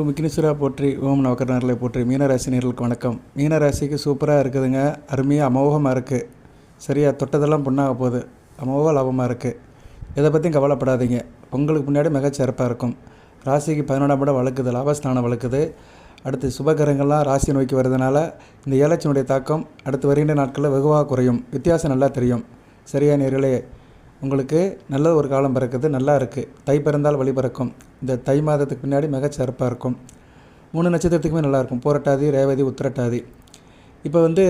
ஓம் விக்னேஸ்வரா போற்றி. ஓம் நவக்கரநர்களை போற்றி. மீனராசி நேர்களுக்கு வணக்கம். மீனராசிக்கு சூப்பராக இருக்குதுங்க. அருமையாக அமோகமாக இருக்குது சரியாக தொட்டதெல்லாம் பொண்ணாக போகுது. அமோக லாபமாக இருக்குது இதை பற்றியும் கவலைப்படாதீங்க. உங்களுக்கு முன்னாடி மிகச்சிறப்பாக இருக்கும். ராசிக்கு பதினொன்றாம் இடம் வளர்க்குது லாபஸ்தானம் வளர்க்குது அடுத்து சுபகரங்கள்லாம் ராசி நோக்கி வருதுனால இந்த ஏலச்சினுடைய தாக்கம் அடுத்து வருகின்ற நாட்களில் வெகுவாக குறையும். வித்தியாசம் நல்லா தெரியும். சரியா நேர்களே? உங்களுக்கு நல்ல ஒரு காலம் பிறக்குது நல்லா இருக்குது தை பிறந்தால் வழி பிறக்கும். இந்த தை மாதத்துக்கு பின்னாடி மிக சிறப்பாக இருக்கும். மூணு நட்சத்திரத்துக்குமே நல்லாயிருக்கும் போரட்டாதி ரேவதி உத்திரட்டாதி. இப்போ வந்து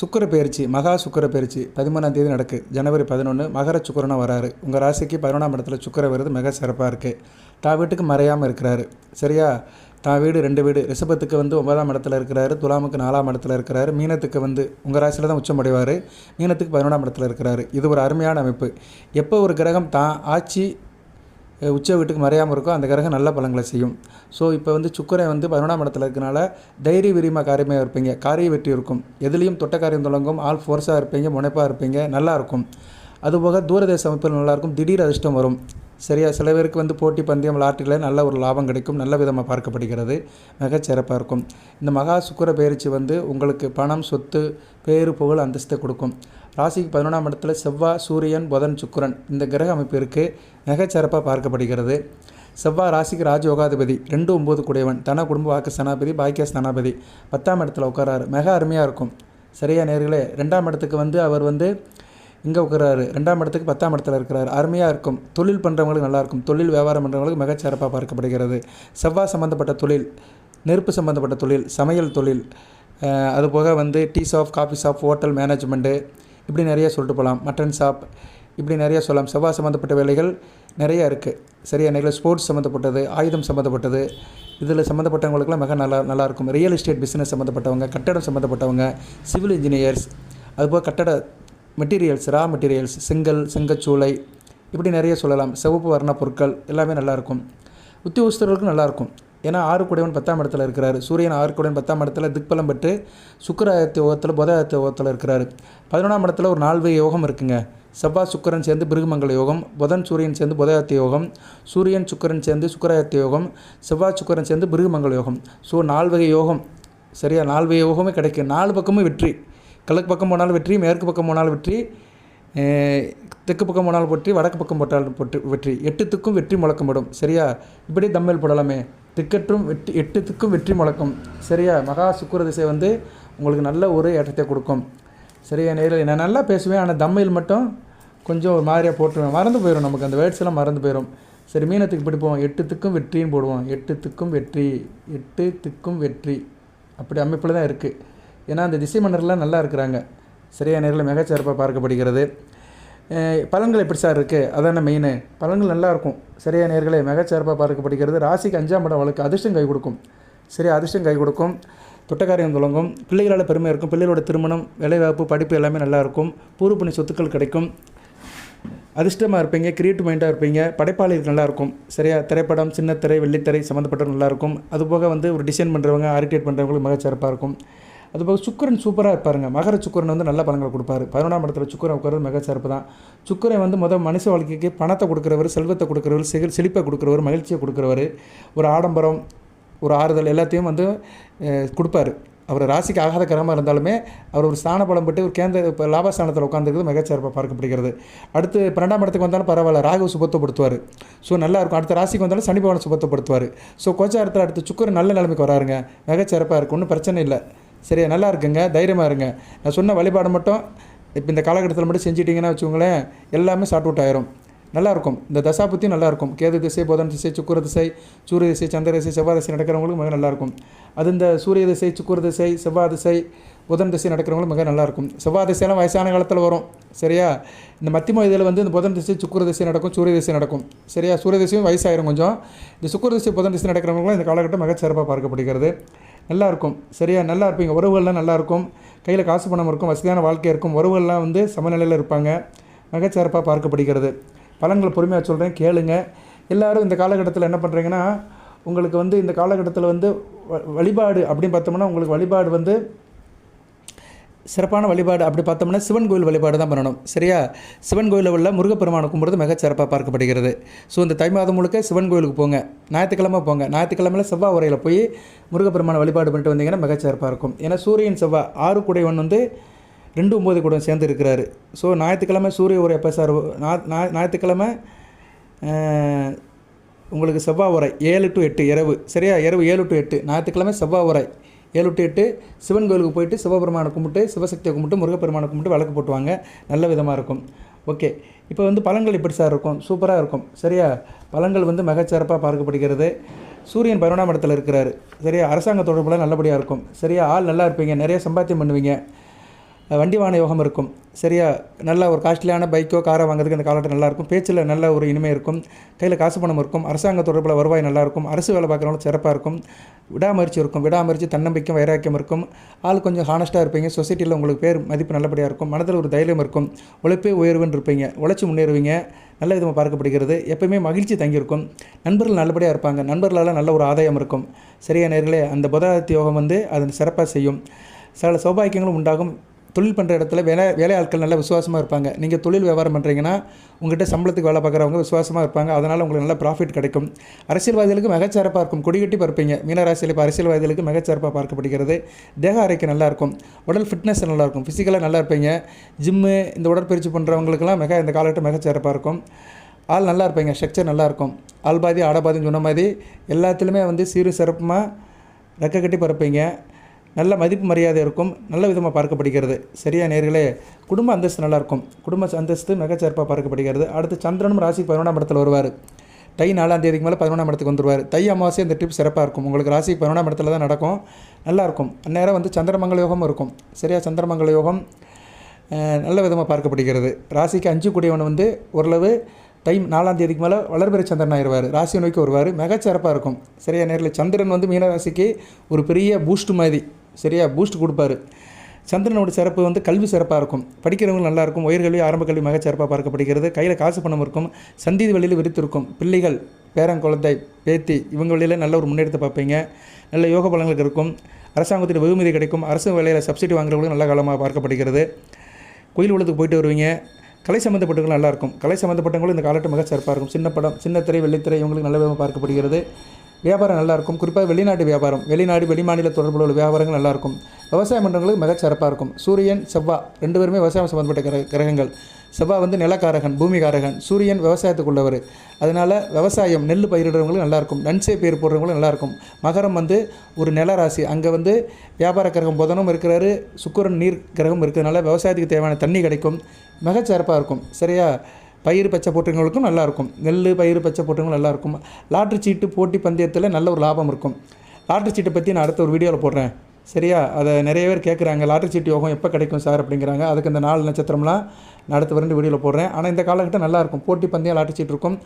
சுக்கிர பயிற்சி மகா சுக்கிர பயிற்சி பதிமூணாம் தேதி நடக்கு. ஜனவரி பதினொன்று மகர சுக்கரனாக வராரு. உங்கள் ராசிக்கு பதினொன்றாம் இடத்துல சுக்கிர வருது மிக சிறப்பாக இருக்குது தா வீட்டுக்கு மறையாமல் இருக்கிறாரு. சரியா? தான் வீடு ரெண்டு வீடு. ரிஷபத்துக்கு வந்து ஒன்பதாம் இடத்துல இருக்கிறாரு. துலாமுக்கு நாலாம் இடத்துல இருக்கிறாரு. மீனத்துக்கு வந்து உங்கள் ராசியில் தான் உச்சம் அடைவார். மீனத்துக்கு பதினொன்றாம் இடத்துல இருக்கிறாரு. இது ஒரு அருமையான அமைப்பு. எப்போ ஒரு கிரகம் தான் ஆட்சி உச்ச வீட்டுக்கு மறையாமல் இருக்கோ அந்த கிரகம் நல்ல பலன்களை செய்யும். ஸோ இப்போ வந்து சுக்கரை வந்து பதினொன்றாம் இடத்துல இருக்கனால தைரிய விரிமா காரியமாக இருப்பீங்க. காரிய வெற்றி இருக்கும். எதுலேயும் தொட்ட காரியம் தொடங்கும். ஆல் ஃபோர்ஸாக இருப்பீங்க முனைப்பாக இருப்பீங்க நல்லாயிருக்கும் அதுபோக தூரதேச அமைப்பில் நல்லாயிருக்கும் திடீர் அதிர்ஷ்டம் வரும். சரியா? சில பேருக்கு வந்து போட்டி பந்தயம் லாட்டரியில் நல்ல ஒரு லாபம் கிடைக்கும். நல்ல விதமாக பார்க்கப்படுகிறது. மிகச்சிறப்பாக இருக்கும். இந்த மகா சுக்கிர பயிற்சி வந்து உங்களுக்கு பணம் சொத்து பேரு புகழ் அந்தஸ்தை கொடுக்கும். ராசிக்கு பதினொன்றாம் இடத்துல செவ்வாய் சூரியன் புதன் சுக்கிரன் இந்த கிரக அமைப்பு இருக்குது மிகச் சிறப்பாக பார்க்கப்படுகிறது. செவ்வாய் ராசிக்கு ராஜயோகாதிபதி ரெண்டு ஒம்பது குடையவன். தன குடும்ப வாக்கு ஸ்தானாபதி பாக்கிய ஸ்தானாபதி பத்தாம் இடத்துல உட்காராரு. மிக அருமையாக இருக்கும். சரியா நேர்களே? ரெண்டாம் இடத்துக்கு வந்து அவர் வந்து இங்கே உட்குறாரு ரெண்டாம் இடத்துக்கு பத்தாம் இடத்துல இருக்கிறார். அருமையாக இருக்கும். தொழில் பண்ணுறவங்களுக்கு நல்லாயிருக்கும் தொழில் வியாபாரம் பண்ணுறவங்களுக்கு மிகச்சிறப்பாக பார்க்கப்படுகிறது. செவ்வாய் சம்மந்தப்பட்ட தொழில் நெருப்பு சம்மந்தப்பட்ட தொழில் சமையல் தொழில் அதுபோக வந்து tea shop coffee shop hotel management இப்படி நிறைய சொல்லிட்டு போகலாம் மட்டன் ஷாப் இப்படி நிறைய சொல்லலாம். செவ்வாய் சம்மந்தப்பட்ட வேலைகள் நிறைய இருக்குது சரியா? நிறைய ஸ்போர்ட்ஸ் சம்மந்தப்பட்டது ஆயுதம் சம்மந்தப்பட்டது இதில் சம்மந்தப்பட்டவங்களுக்குலாம் மிக நல்லா நல்லாயிருக்கும் ரியல் எஸ்டேட் பிஸ்னஸ் சம்மந்தப்பட்டவங்க கட்டடம் சம்மந்தப்பட்டவங்க சிவில் இன்ஜினியர்ஸ் அதுபோக கட்டட மெட்டீரியல்ஸ் ரா மெட்டீரியல்ஸ் செங்கல் செங்கச்சூளை இப்படி நிறைய சொல்லலாம். சிவப்பு வர்ண பொருட்கள் எல்லாமே நல்லாயிருக்கும். உத்தியோகஸ்தர்களுக்கும் நல்லாயிருக்கும். ஏன்னா ஆறு குடைவன் பத்தாம் இடத்துல இருக்கிறாரு. சூரியன் ஆறு குடைவன் பத்தாம் இடத்துல திக்பலம் பெற்று சுக்கராயத்த யோகத்தில் புதாயத்த யோகத்தில் இருக்கிறாரு. பதினொன்றாம் இடத்துல ஒரு நால்வு யோகம் இருக்குங்க. செவ்வாய் சுக்கரன் சேர்ந்து பிருகுமங்கல யோகம் புதன் சூரியன் சேர்ந்து புதாயத்த யோகம் சூரியன் சுக்கரன் சேர்ந்து சுக்கராயத்த யோகம் செவ்வாய் சுக்கரன் சேர்ந்து பிருகுமங்கல யோகம். ஸோ நால்வகை யோகம் சரியா? நால்வகை யோகமே கிடைக்கும். நாலு பக்கமும் வெற்றி. கிழக்கு பக்கம் போனாலும் வெற்றி மேற்கு பக்கம் போனாலும் வெற்றி தெற்கு பக்கம் போனாலும் வெற்றி வடக்கு பக்கம் போட்டாலும் போட்டு வெற்றி. எட்டுத்துக்கும் வெற்றி முழக்கமிடும் சரியா? இப்படி தம்மில் போடலாமே. திக்கற்றும் வெற்றி எட்டுத்துக்கும் வெற்றி முழக்கம். சரியா? மகா சுக்குர திசை வந்து உங்களுக்கு நல்ல ஒரு ஏற்றத்தை கொடுக்கும். சரியா நேரில் நான் நல்லா பேசுவேன். ஆனால் தம்மையில் மட்டும் கொஞ்சம் ஒரு மாதிரியாக போட்டுருவேன். மறந்து போயிடும் நமக்கு. அந்த வேர்ட்ஸ் எல்லாம் மறந்து போயிடும் சரி மீனத்துக்கு பிடிப்போம் போவோம். எட்டுத்துக்கும் வெற்றின்னு போடுவோம். எட்டுத்துக்கும் வெற்றி. எட்டு திக்கும் வெற்றி. அப்படி அமைப்பில் தான் இருக்குது ஏன்னா அந்த திசை மன்னர்லாம் நல்லா இருக்கிறாங்க. சரியான நேரில் மிகச்சிறப்பாக பார்க்கப்படுகிறது. பலன்கள் எப்படி சார் இருக்குது அதான மெயின் பலன்கள் நல்லா இருக்கும். சரியா நேர்களை மிகச்சிறப்பாக பார்க்கப்படுகிறது. ராசிக்கு அஞ்சாம் படம் வழக்கு அதிர்ஷ்டம் கை கொடுக்கும். சரி அதிர்ஷ்டம் கை கொடுக்கும். தொட்டக்காரியம் தொடங்கும். பிள்ளைகளால் பெருமை இருக்கும். பிள்ளைகளோட திருமணம் வேலைவாய்ப்பு படிப்பு எல்லாமே நல்லா இருக்கும். சொத்துக்கள் கிடைக்கும். அதிர்ஷ்டமாக இருப்பீங்க கிரியேட்டிவ் மைண்டாக இருப்பீங்க. படைப்பாளிகள் நல்லாயிருக்கும் சரியா திரைப்படம் சின்னத்திரை வெள்ளித்திரை சம்மந்தப்பட்ட நல்லாயிருக்கும் அதுபோக வந்து ஒரு டிசைன் பண்ணுறவங்க ஆரிட்டேட் பண்ணுறவங்களுக்கு மிகச்சிறப்பாக இருக்கும். அதுபோக சுக்கரன் சூப்பராக இருப்பாருங்க. மகர சுக்கரன் வந்து நல்ல பலன்கள் கொடுப்பாரு. பதினொன்றாம் இடத்துல சுக்கரன் உட்கார் மிக சிறப்பு தான். சுக்கரன் வந்து முதல் மனுஷ வாழ்க்கைக்கு பணத்தை கொடுக்குறவர் செல்வத்தை கொடுக்குறவர் செகல் செழிப்பை கொடுக்குறவர் மகிழ்ச்சியை கொடுக்குறவர் ஒரு ஆடம்பரம் ஒரு ஆறுதல் எல்லாத்தையும் வந்து கொடுப்பாரு. அவர் ராசிக்கு ஆகாத கிரகமாக இருந்தாலுமே அவர் ஒரு ஸ்தான பலம் பட்டு ஒரு கேந்திர இப்போ லாபஸ்தானத்தில் உட்காந்துருக்கிறது மிகச்சிறப்பாக பார்க்கப்படுகிறது. அடுத்து பன்னெண்டாம் இடத்துக்கு வந்தாலும் பரவாயில்ல ராகு சுபத்தப்படுத்துவார் ஸோ நல்லா இருக்கும். அடுத்த ராசிக்கு வந்தாலும் சனி பவனை சுபத்தப்படுத்துவார் ஸோ கோச்சாரத்தில் அடுத்து சுக்கர் நல்ல நிலைமைக்கு வராருங்க. மிகச்சிறப்பாக இருக்கும் ஒன்றும் பிரச்சனை இல்லை. சரியா நல்லா இருக்குங்க தைரியமாக இருங்க. நான் சொன்ன வழிபாடு மட்டும் இப்போ இந்த காலகட்டத்தில் மட்டும் செஞ்சிட்டிங்கன்னா வச்சுக்கோங்களேன் எல்லாமே ஷார்ட் அவுட் ஆயிரும். நல்லாயிருக்கும் இந்த தசாபுத்தியும் நல்லா இருக்கும். கேது திசை புதன் திசை சுக்குர திசை சூரிய திசை சந்திர திசை செவ்வாய் திசை நடக்கிறவங்களுக்கு மிக நல்லா இருக்கும். அது இந்த சூரிய திசை சுக்குர திசை செவ்வாய் திசை புதன் திசை நடக்கிறவங்களுக்கு மிக நல்லா இருக்கும். செவ்வாய் திசையெல்லாம் வயசான காலத்தில் வரும். சரியா? இந்த மத்தியம இதில் வந்து இந்த புதன் திசை சுக்குர திசை நடக்கும் சூரிய திசை நடக்கும். சரியா? சூரிய திசையும் வயசாயிரும் கொஞ்சம். இந்த சுக்குர திசை புதன் திசை நடக்கிறவங்களும் இந்த காலகட்டம் மிக சிறப்பாக பார்க்கப்படுகிறது. நல்லா இருக்கும் சரியா? நல்லா இருப்பீங்க உறவுகள்லாம் நல்லா இருக்கும் கையில் காசு பணம் இருக்கும். வசதியான வாழ்க்கை இருக்கும். உறவுகள்லாம் வந்து சமநிலையில் இருப்பாங்க. மிகச்சிறப்பாக பார்க்கப்படுகிறது. பலன்கள் பொறுமையாக சொல்கிறேன் கேளுங்க. எல்லாரும் இந்த காலகட்டத்தில் என்ன பண்ணுறீங்கன்னா உங்களுக்கு வந்து இந்த காலகட்டத்தில் வந்து வ- வழிபாடு அப்படின்னு பார்த்தோம்னா உங்களுக்கு வழிபாடு வந்து சிறப்பான வழிபாடு அப்படி பார்த்தோம்னா சிவன் கோயில் வழிபாடு தான் பண்ணணும். சரியா? சிவன் கோயிலில் உள்ள முருகப்பெருமானை கும்பிட்றது மிக சிறப்பாக பார்க்கப்படுகிறது. ஸோ இந்த தை மாதம் முழுக்க சிவன் கோயிலுக்கு போங்க. ஞாயிற்றுக்கிழமை போங்க. ஞாயிற்றுக்கிழமையில் செவ்வாய் உரையில் போய் முருகப்பெருமான வழிபாடு பண்ணிட்டு வந்தீங்கன்னா மிக சிறப்பாக இருக்கும். ஏன்னா சூரியன் செவ்வாய் ஆறு குடைவன் வந்து ரெண்டு ஒம்பது கூட சேர்ந்து இருக்கிறாரு. ஸோ ஞாயிற்றுக்கிழமை சூரிய உரை எப்போ சார்? ஞாயிற்றுக்கிழமை உங்களுக்கு செவ்வாய் உரை ஏழு டு எட்டு இரவு. சரியா? இரவு ஏழு டு எட்டு. ஞாயிற்றுக்கிழமை செவ்வாய் உரை. ஏழு டு எட்டு சிவன் கோயிலுக்கு போயிட்டு சிவபெருமானை கும்பிட்டு சிவசக்தியை கும்பிட்டு முருகப்பெருமானை கும்பிட்டு விளக்கு போட்டுவாங்க. நல்ல விதமாக இருக்கும். ஓகே. இப்போ வந்து பழங்கள் இப்படி சார் இருக்கும்? சூப்பராக இருக்கும். சரியா? பழங்கள் வந்து மிகச்சிறப்பாக பார்க்கப்படுகிறது. சூரியன் பதினொன்றாம் இடத்துல இருக்கிறாரு. சரியா? அரசாங்க தொடர்புலாம் நல்லபடியாக இருக்கும். சரியா? ஆள் நல்லா இருப்பீங்க. நிறைய சம்பாத்தியம் பண்ணுவீங்க. வண்டி வாகன யோகம் இருக்கும். சரியா? நல்ல ஒரு காஸ்ட்லியான பைக்கோ காரை வாங்குறதுக்கு அந்த காலகட்டம் நல்லாயிருக்கும். பேச்சில் நல்ல ஒரு இனிமை இருக்கும். கையில் காசு பணம் இருக்கும். அரசாங்க தொடர்பில் வருவாய் நல்லா இருக்கும் அரசு வேலை பார்க்குறவங்களும் சிறப்பாக இருக்கும். விடாமுயற்சி இருக்கும். விடாமுயற்சி தன்னம்பிக்கை வைராக்கியம் இருக்கும். ஆள் கொஞ்சம் ஹானஸ்ட்டாக இருப்பீங்க. சொசைட்டியில் உங்களுக்கு பேர் மதிப்பு நல்லபடியாக இருக்கும். மனதில் ஒரு தைரியம் இருக்கும். உழைப்பே உயர்வுன்னு இருப்பீங்க. உழைச்சி முன்னேறுவீங்க. நல்ல விதமாக பார்க்கப்படுகிறது. எப்பயுமே மகிழ்ச்சி தங்கியிருக்கும். நண்பர்கள் நல்லபடியாக இருப்பாங்க. நண்பர்களால் நல்ல ஒரு ஆதாயம் இருக்கும். சரியா நேர்களே? அந்த புதாத்தி யோகம் வந்து அதன் சிறப்பாக செய்யும். சில சௌபாக்கியங்களும் உண்டாகும். தொழில் பண்ணுற இடத்துல வேலை வேலை ஆட்கள் நல்லா விசுவாசமாக இருப்பாங்க. நீங்கள் தொழில் வியாபாரம் பண்ணுறீங்கன்னா உங்கள்கிட்ட சம்பளத்துக்கு வேலை பார்க்குறவங்க விசுவாசமாக இருப்பாங்க. அதனால் உங்களுக்கு நல்ல ப்ராஃபிட் கிடைக்கும். அரசியல்வாதிகளுக்கு மிகச்சிறப்பாக இருக்கும். கொடிகட்டி பார்ப்பீங்க. மீனராசியில் இப்போ அரசியல்வாதிகளுக்கு மிகச்சிறப்பாக பார்க்கப்படுகிறது. தேக ஆரோக்கியம் நல்லாயிருக்கும் உடல் ஃபிட்னஸ் நல்லா இருக்கும். ஃபிசிக்கலாக நல்லா இருப்பீங்க. ஜிம்மு இந்த உடற்பயிற்சி பண்ணுறவங்களுக்கெல்லாம் மிக இந்த காலகட்டம் மிகச்சிறப்பாக இருக்கும். ஆள் நல்லா இருப்பீங்க. ஸ்ட்ரக்சர் நல்லாயிருக்கும் ஆள் பாதி ஆட பாதின்னு சொன்ன மாதிரி எல்லாத்துலேயுமே வந்து சீர் சிறப்புமாக ரெக்க கட்டி பறப்பீங்க. நல்ல மதிப்பு மரியாதை இருக்கும் நல்ல விதமாக பார்க்கப்படுகிறது. சரியா நேர்களே? குடும்ப அந்தஸ்து நல்லா இருக்கும் குடும்ப அந்தஸ்து மிகச்சிறப்பாக பார்க்கப்படுகிறது. அடுத்து சந்திரனும் ராசி பதினொன்றாம் இடத்துல வருவார். தை நாலாம் தேதிக்கு மேலே பதினொன்றாம் இடத்துக்கு வந்துருவார். தை அமாவாசை அந்த ட்ரிப் சிறப்பாக இருக்கும். உங்களுக்கு ராசி பதினொன்றாம் இடத்துல தான் நடக்கும். நல்லாயிருக்கும். அந்நேரம் வந்து சந்திரமங்கல யோகம் இருக்கும். சரியா? சந்திரமங்கல யோகம் நல்ல விதமாக பார்க்கப்படுகிறது. ராசிக்கு அஞ்சு கூடியவன் வந்து ஓரளவு டைம் நாலாம் தேதிக்கு மேலே வளர்பிறை சந்திரன் ஆயிடுவார் ராசி நோக்கி வருவார். மிகச்சிறப்பாக இருக்கும். சரியா நேரில் சந்திரன் வந்து மீன ராசிக்கு ஒரு பெரிய பூஸ்ட் மாதிரி. சரியா பூஸ்ட் கொடுப்பாரு. சந்திரனோட சிறப்பு வந்து கல்வி சிறப்பாக இருக்கும். படிக்கிறவங்க நல்லா இருக்கும். உயர்கல்வி ஆரம்ப கல்வி மிக சிறப்பாக பார்க்கப்படுகிறது. கையில் காசு பணம் இருக்கும். சந்தீதி வழியில் விரித்திருக்கும். பிள்ளைகள் பேரங்குழந்தை பேத்தி இவங்க வழியில் நல்ல ஒரு முன்னேற்றத்தை பார்ப்பீங்க. நல்ல யோக பலன்கள் இருக்கும். அரசாங்கத்தில் வெகுமதி கிடைக்கும். அரசு வேலையில் சப்சிடி வாங்குறவங்களும் நல்ல காலமாக பார்க்கப்படுகிறது. கோயில் உள்ளத்துக்கு போயிட்டு வருவீங்க. கலை சம்மந்தப்பட்டவங்களும் நல்லாயிருக்கும் கலை சம்மந்தப்பட்டவங்களும் இந்த காலகட்டம் மிக சிறப்பாக இருக்கும். சின்ன படம் சின்ன திரை வெள்ளித்திரை இவங்களுக்கு நல்ல விதமாக பார்க்கப்படுகிறது. வியாபாரம் நல்லா இருக்கும் குறிப்பாக வெளிநாட்டு வியாபாரம் வெளிநாடு வெளிமாநில தொடர்புள்ள உள்ள வியாபாரங்கள் நல்லா இருக்கும் விவசாயம் பண்ணுறவங்களுக்கு சிறப்பாக இருக்கும். சூரியன் செவ்வா ரெண்டு பேருமே விவசாயம் சம்மந்தப்பட்ட கிர கிரகங்கள். செவ்வா வந்து நிலக்காரகன் பூமிகாரகன் சூரியன் விவசாயத்துக்குள்ளவர் அதனால் விவசாயம் நெல் பயிரிடுறவங்களும் நல்லாயிருக்கும். நன்சே பயிர் போடுறவங்களும் நல்லாயிருக்கும். மகரம் வந்து ஒரு நில ராசி அங்கே வந்து வியாபார கிரகம் புதனும் இருக்கிறாரு. சுக்கரன் நீர் கிரகம் இருக்கிறதுனால விவசாயத்துக்கு தேவையான தண்ணி கிடைக்கும். மிகச்சிறப்பாக இருக்கும். சரியா? பயிர் பச்சை போட்டவங்களுக்கும் நல்லாயிருக்கும். நெல் பயிர் பச்சை போட்டவங்களும் நல்லாயிருக்கும். லாட்ரி சீட்டு போட்டி பந்தயத்தில் நல்ல ஒரு லாபம் இருக்கும். லாட்ரி சீட்டை பற்றி நான் அடுத்த ஒரு வீடியோவில் போடுறேன். சரியா? அதை நிறைய பேர் கேட்குறாங்க லாட்ரி சீட்டு யோகம் எப்போ கிடைக்கும் சார் அப்படிங்கிறாங்க. அதுக்கு இந்த நாலு நட்சத்திரம்லாம் நான் அடுத்த ரெண்டு வீடியோவில் போடுறேன். ஆனால் இந்த காலகட்டம் நல்லாயிருக்கும். போட்டி பந்தயம் லாட்ரி சீட் இருக்கும்.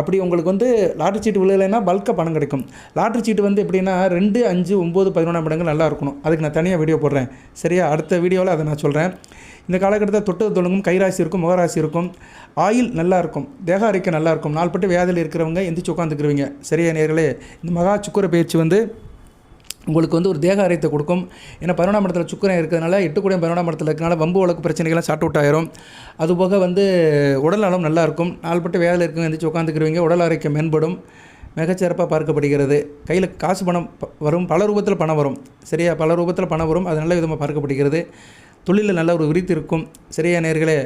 அப்படி உங்களுக்கு வந்து லாட்ரி சீட்டு விழுகலைன்னா பல்காக பணம் கிடைக்கும். லாட்ரி சீட்டு வந்து எப்படின்னா ரெண்டு அஞ்சு ஒம்பது பதினொன்றாம் இடங்கள் நல்லா இருக்கணும் அதுக்கு நான் தனியாக வீடியோ போடுறேன். சரியா? அடுத்த வீடியோவில் அதை நான் சொல்கிறேன் இந்த காலகட்டத்தில் தொட்டது தொழுங்கும் கைராசி இருக்கும் முகராசி இருக்கும். ஆயில் நல்லா இருக்கும் தேக அறிக்கை நல்லா இருக்கும் நாள்பட்டு வியாதியில் இருக்கிறவங்க எந்திரிச்சு உட்காந்துக்குருவீங்க. சரியா நேர்களே இந்த மகா சுக்கர பயிற்சி வந்து உங்களுக்கு வந்து ஒரு தேக ஆரோக்கியத்தை கொடுக்கும். ஏன்னா பதினொன்றாம் இடத்துல சுக்கரன் இருக்கிறதுனால எட்டு கூடிய பதினொன்றாம் இடத்துல இருக்கிறனால வம்பு வழக்கு பிரச்சனைகள்லாம் ஷார்ட் அவுட் ஆயிரும். அதுபோக வந்து உடல் நலம் நல்லா இருக்கும் நாள்பட்டு வேலையில் இருக்கவங்க எந்திரிச்சு உட்காந்துக்குருவீங்க. உடல் ஆரோக்கியம் மேம்படும். மிகச்சிறப்பாக பார்க்கப்படுகிறது. கையில் காசு பணம் ப- வரும். பல ரூபத்தில் பணம் வரும். சரியா? பல ரூபத்தில் பணம் வரும். அது நல்ல விதமாக பார்க்கப்படுகிறது. தொழிலில் நல்ல ஒரு விரித்து இருக்கும். சரியா நேர்களே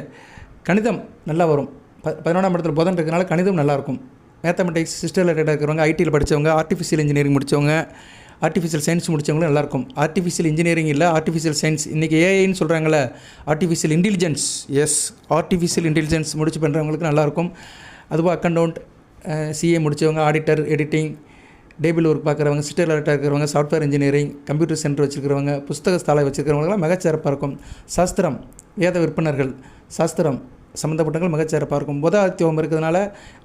கணிதம் நல்லா வரும். ப பதினொன்றாம் இடத்துல புதன் இருக்கிறனால கணிதம் நல்லாயிருக்கும் மேத்தமெட்டிக்ஸ் சிஸ்டர் ரிலேட்டடாக இருக்கிறவங்க ஐடியில் படித்தவங்க ஆர்டிஃபிஷியல் இன்ஜினியரிங் முடித்தவங்க ஆர்டிஃபிஷியல் சயின்ஸ் முடித்தவங்களும் நல்லாயிருக்கும் ஆர்டிஃபிஷியல் இன்ஜினியரிங் இல்லை ஆர்டிஃபிஷியல் சயின்ஸ் இன்றைக்கி ஏஐன்னு சொல்கிறாங்களே artificial intelligence yes artificial intelligence முடிச்சு பண்ணுறவங்களுக்கு நல்லாயிருக்கும் அதுவும் அக்கௌண்ட் சிஏ முடித்தவங்க ஆடிட்டர் எடிட்டிங் டேபிள் ஒர்க் பார்க்குறவங்க சிஸ்டர் ரிலேட்டாக இருக்கிறவங்க சாஃப்ட்வேர் இன்ஜினியரிங் கம்ப்யூட்டர் சென்டர் வச்சுருக்கிறவங்க புஸ்தக ஸ்தாலை வச்சுருக்கிறவங்களாம் மிகச்சிறப்பாக இருக்கும். சாஸ்திரம் வேத விற்பனர்கள் சாஸ்திரம் சம்மந்தப்பட்டவங்க மிகச்சிறப்பாக இருக்கும். புத இருக்கிறதுனால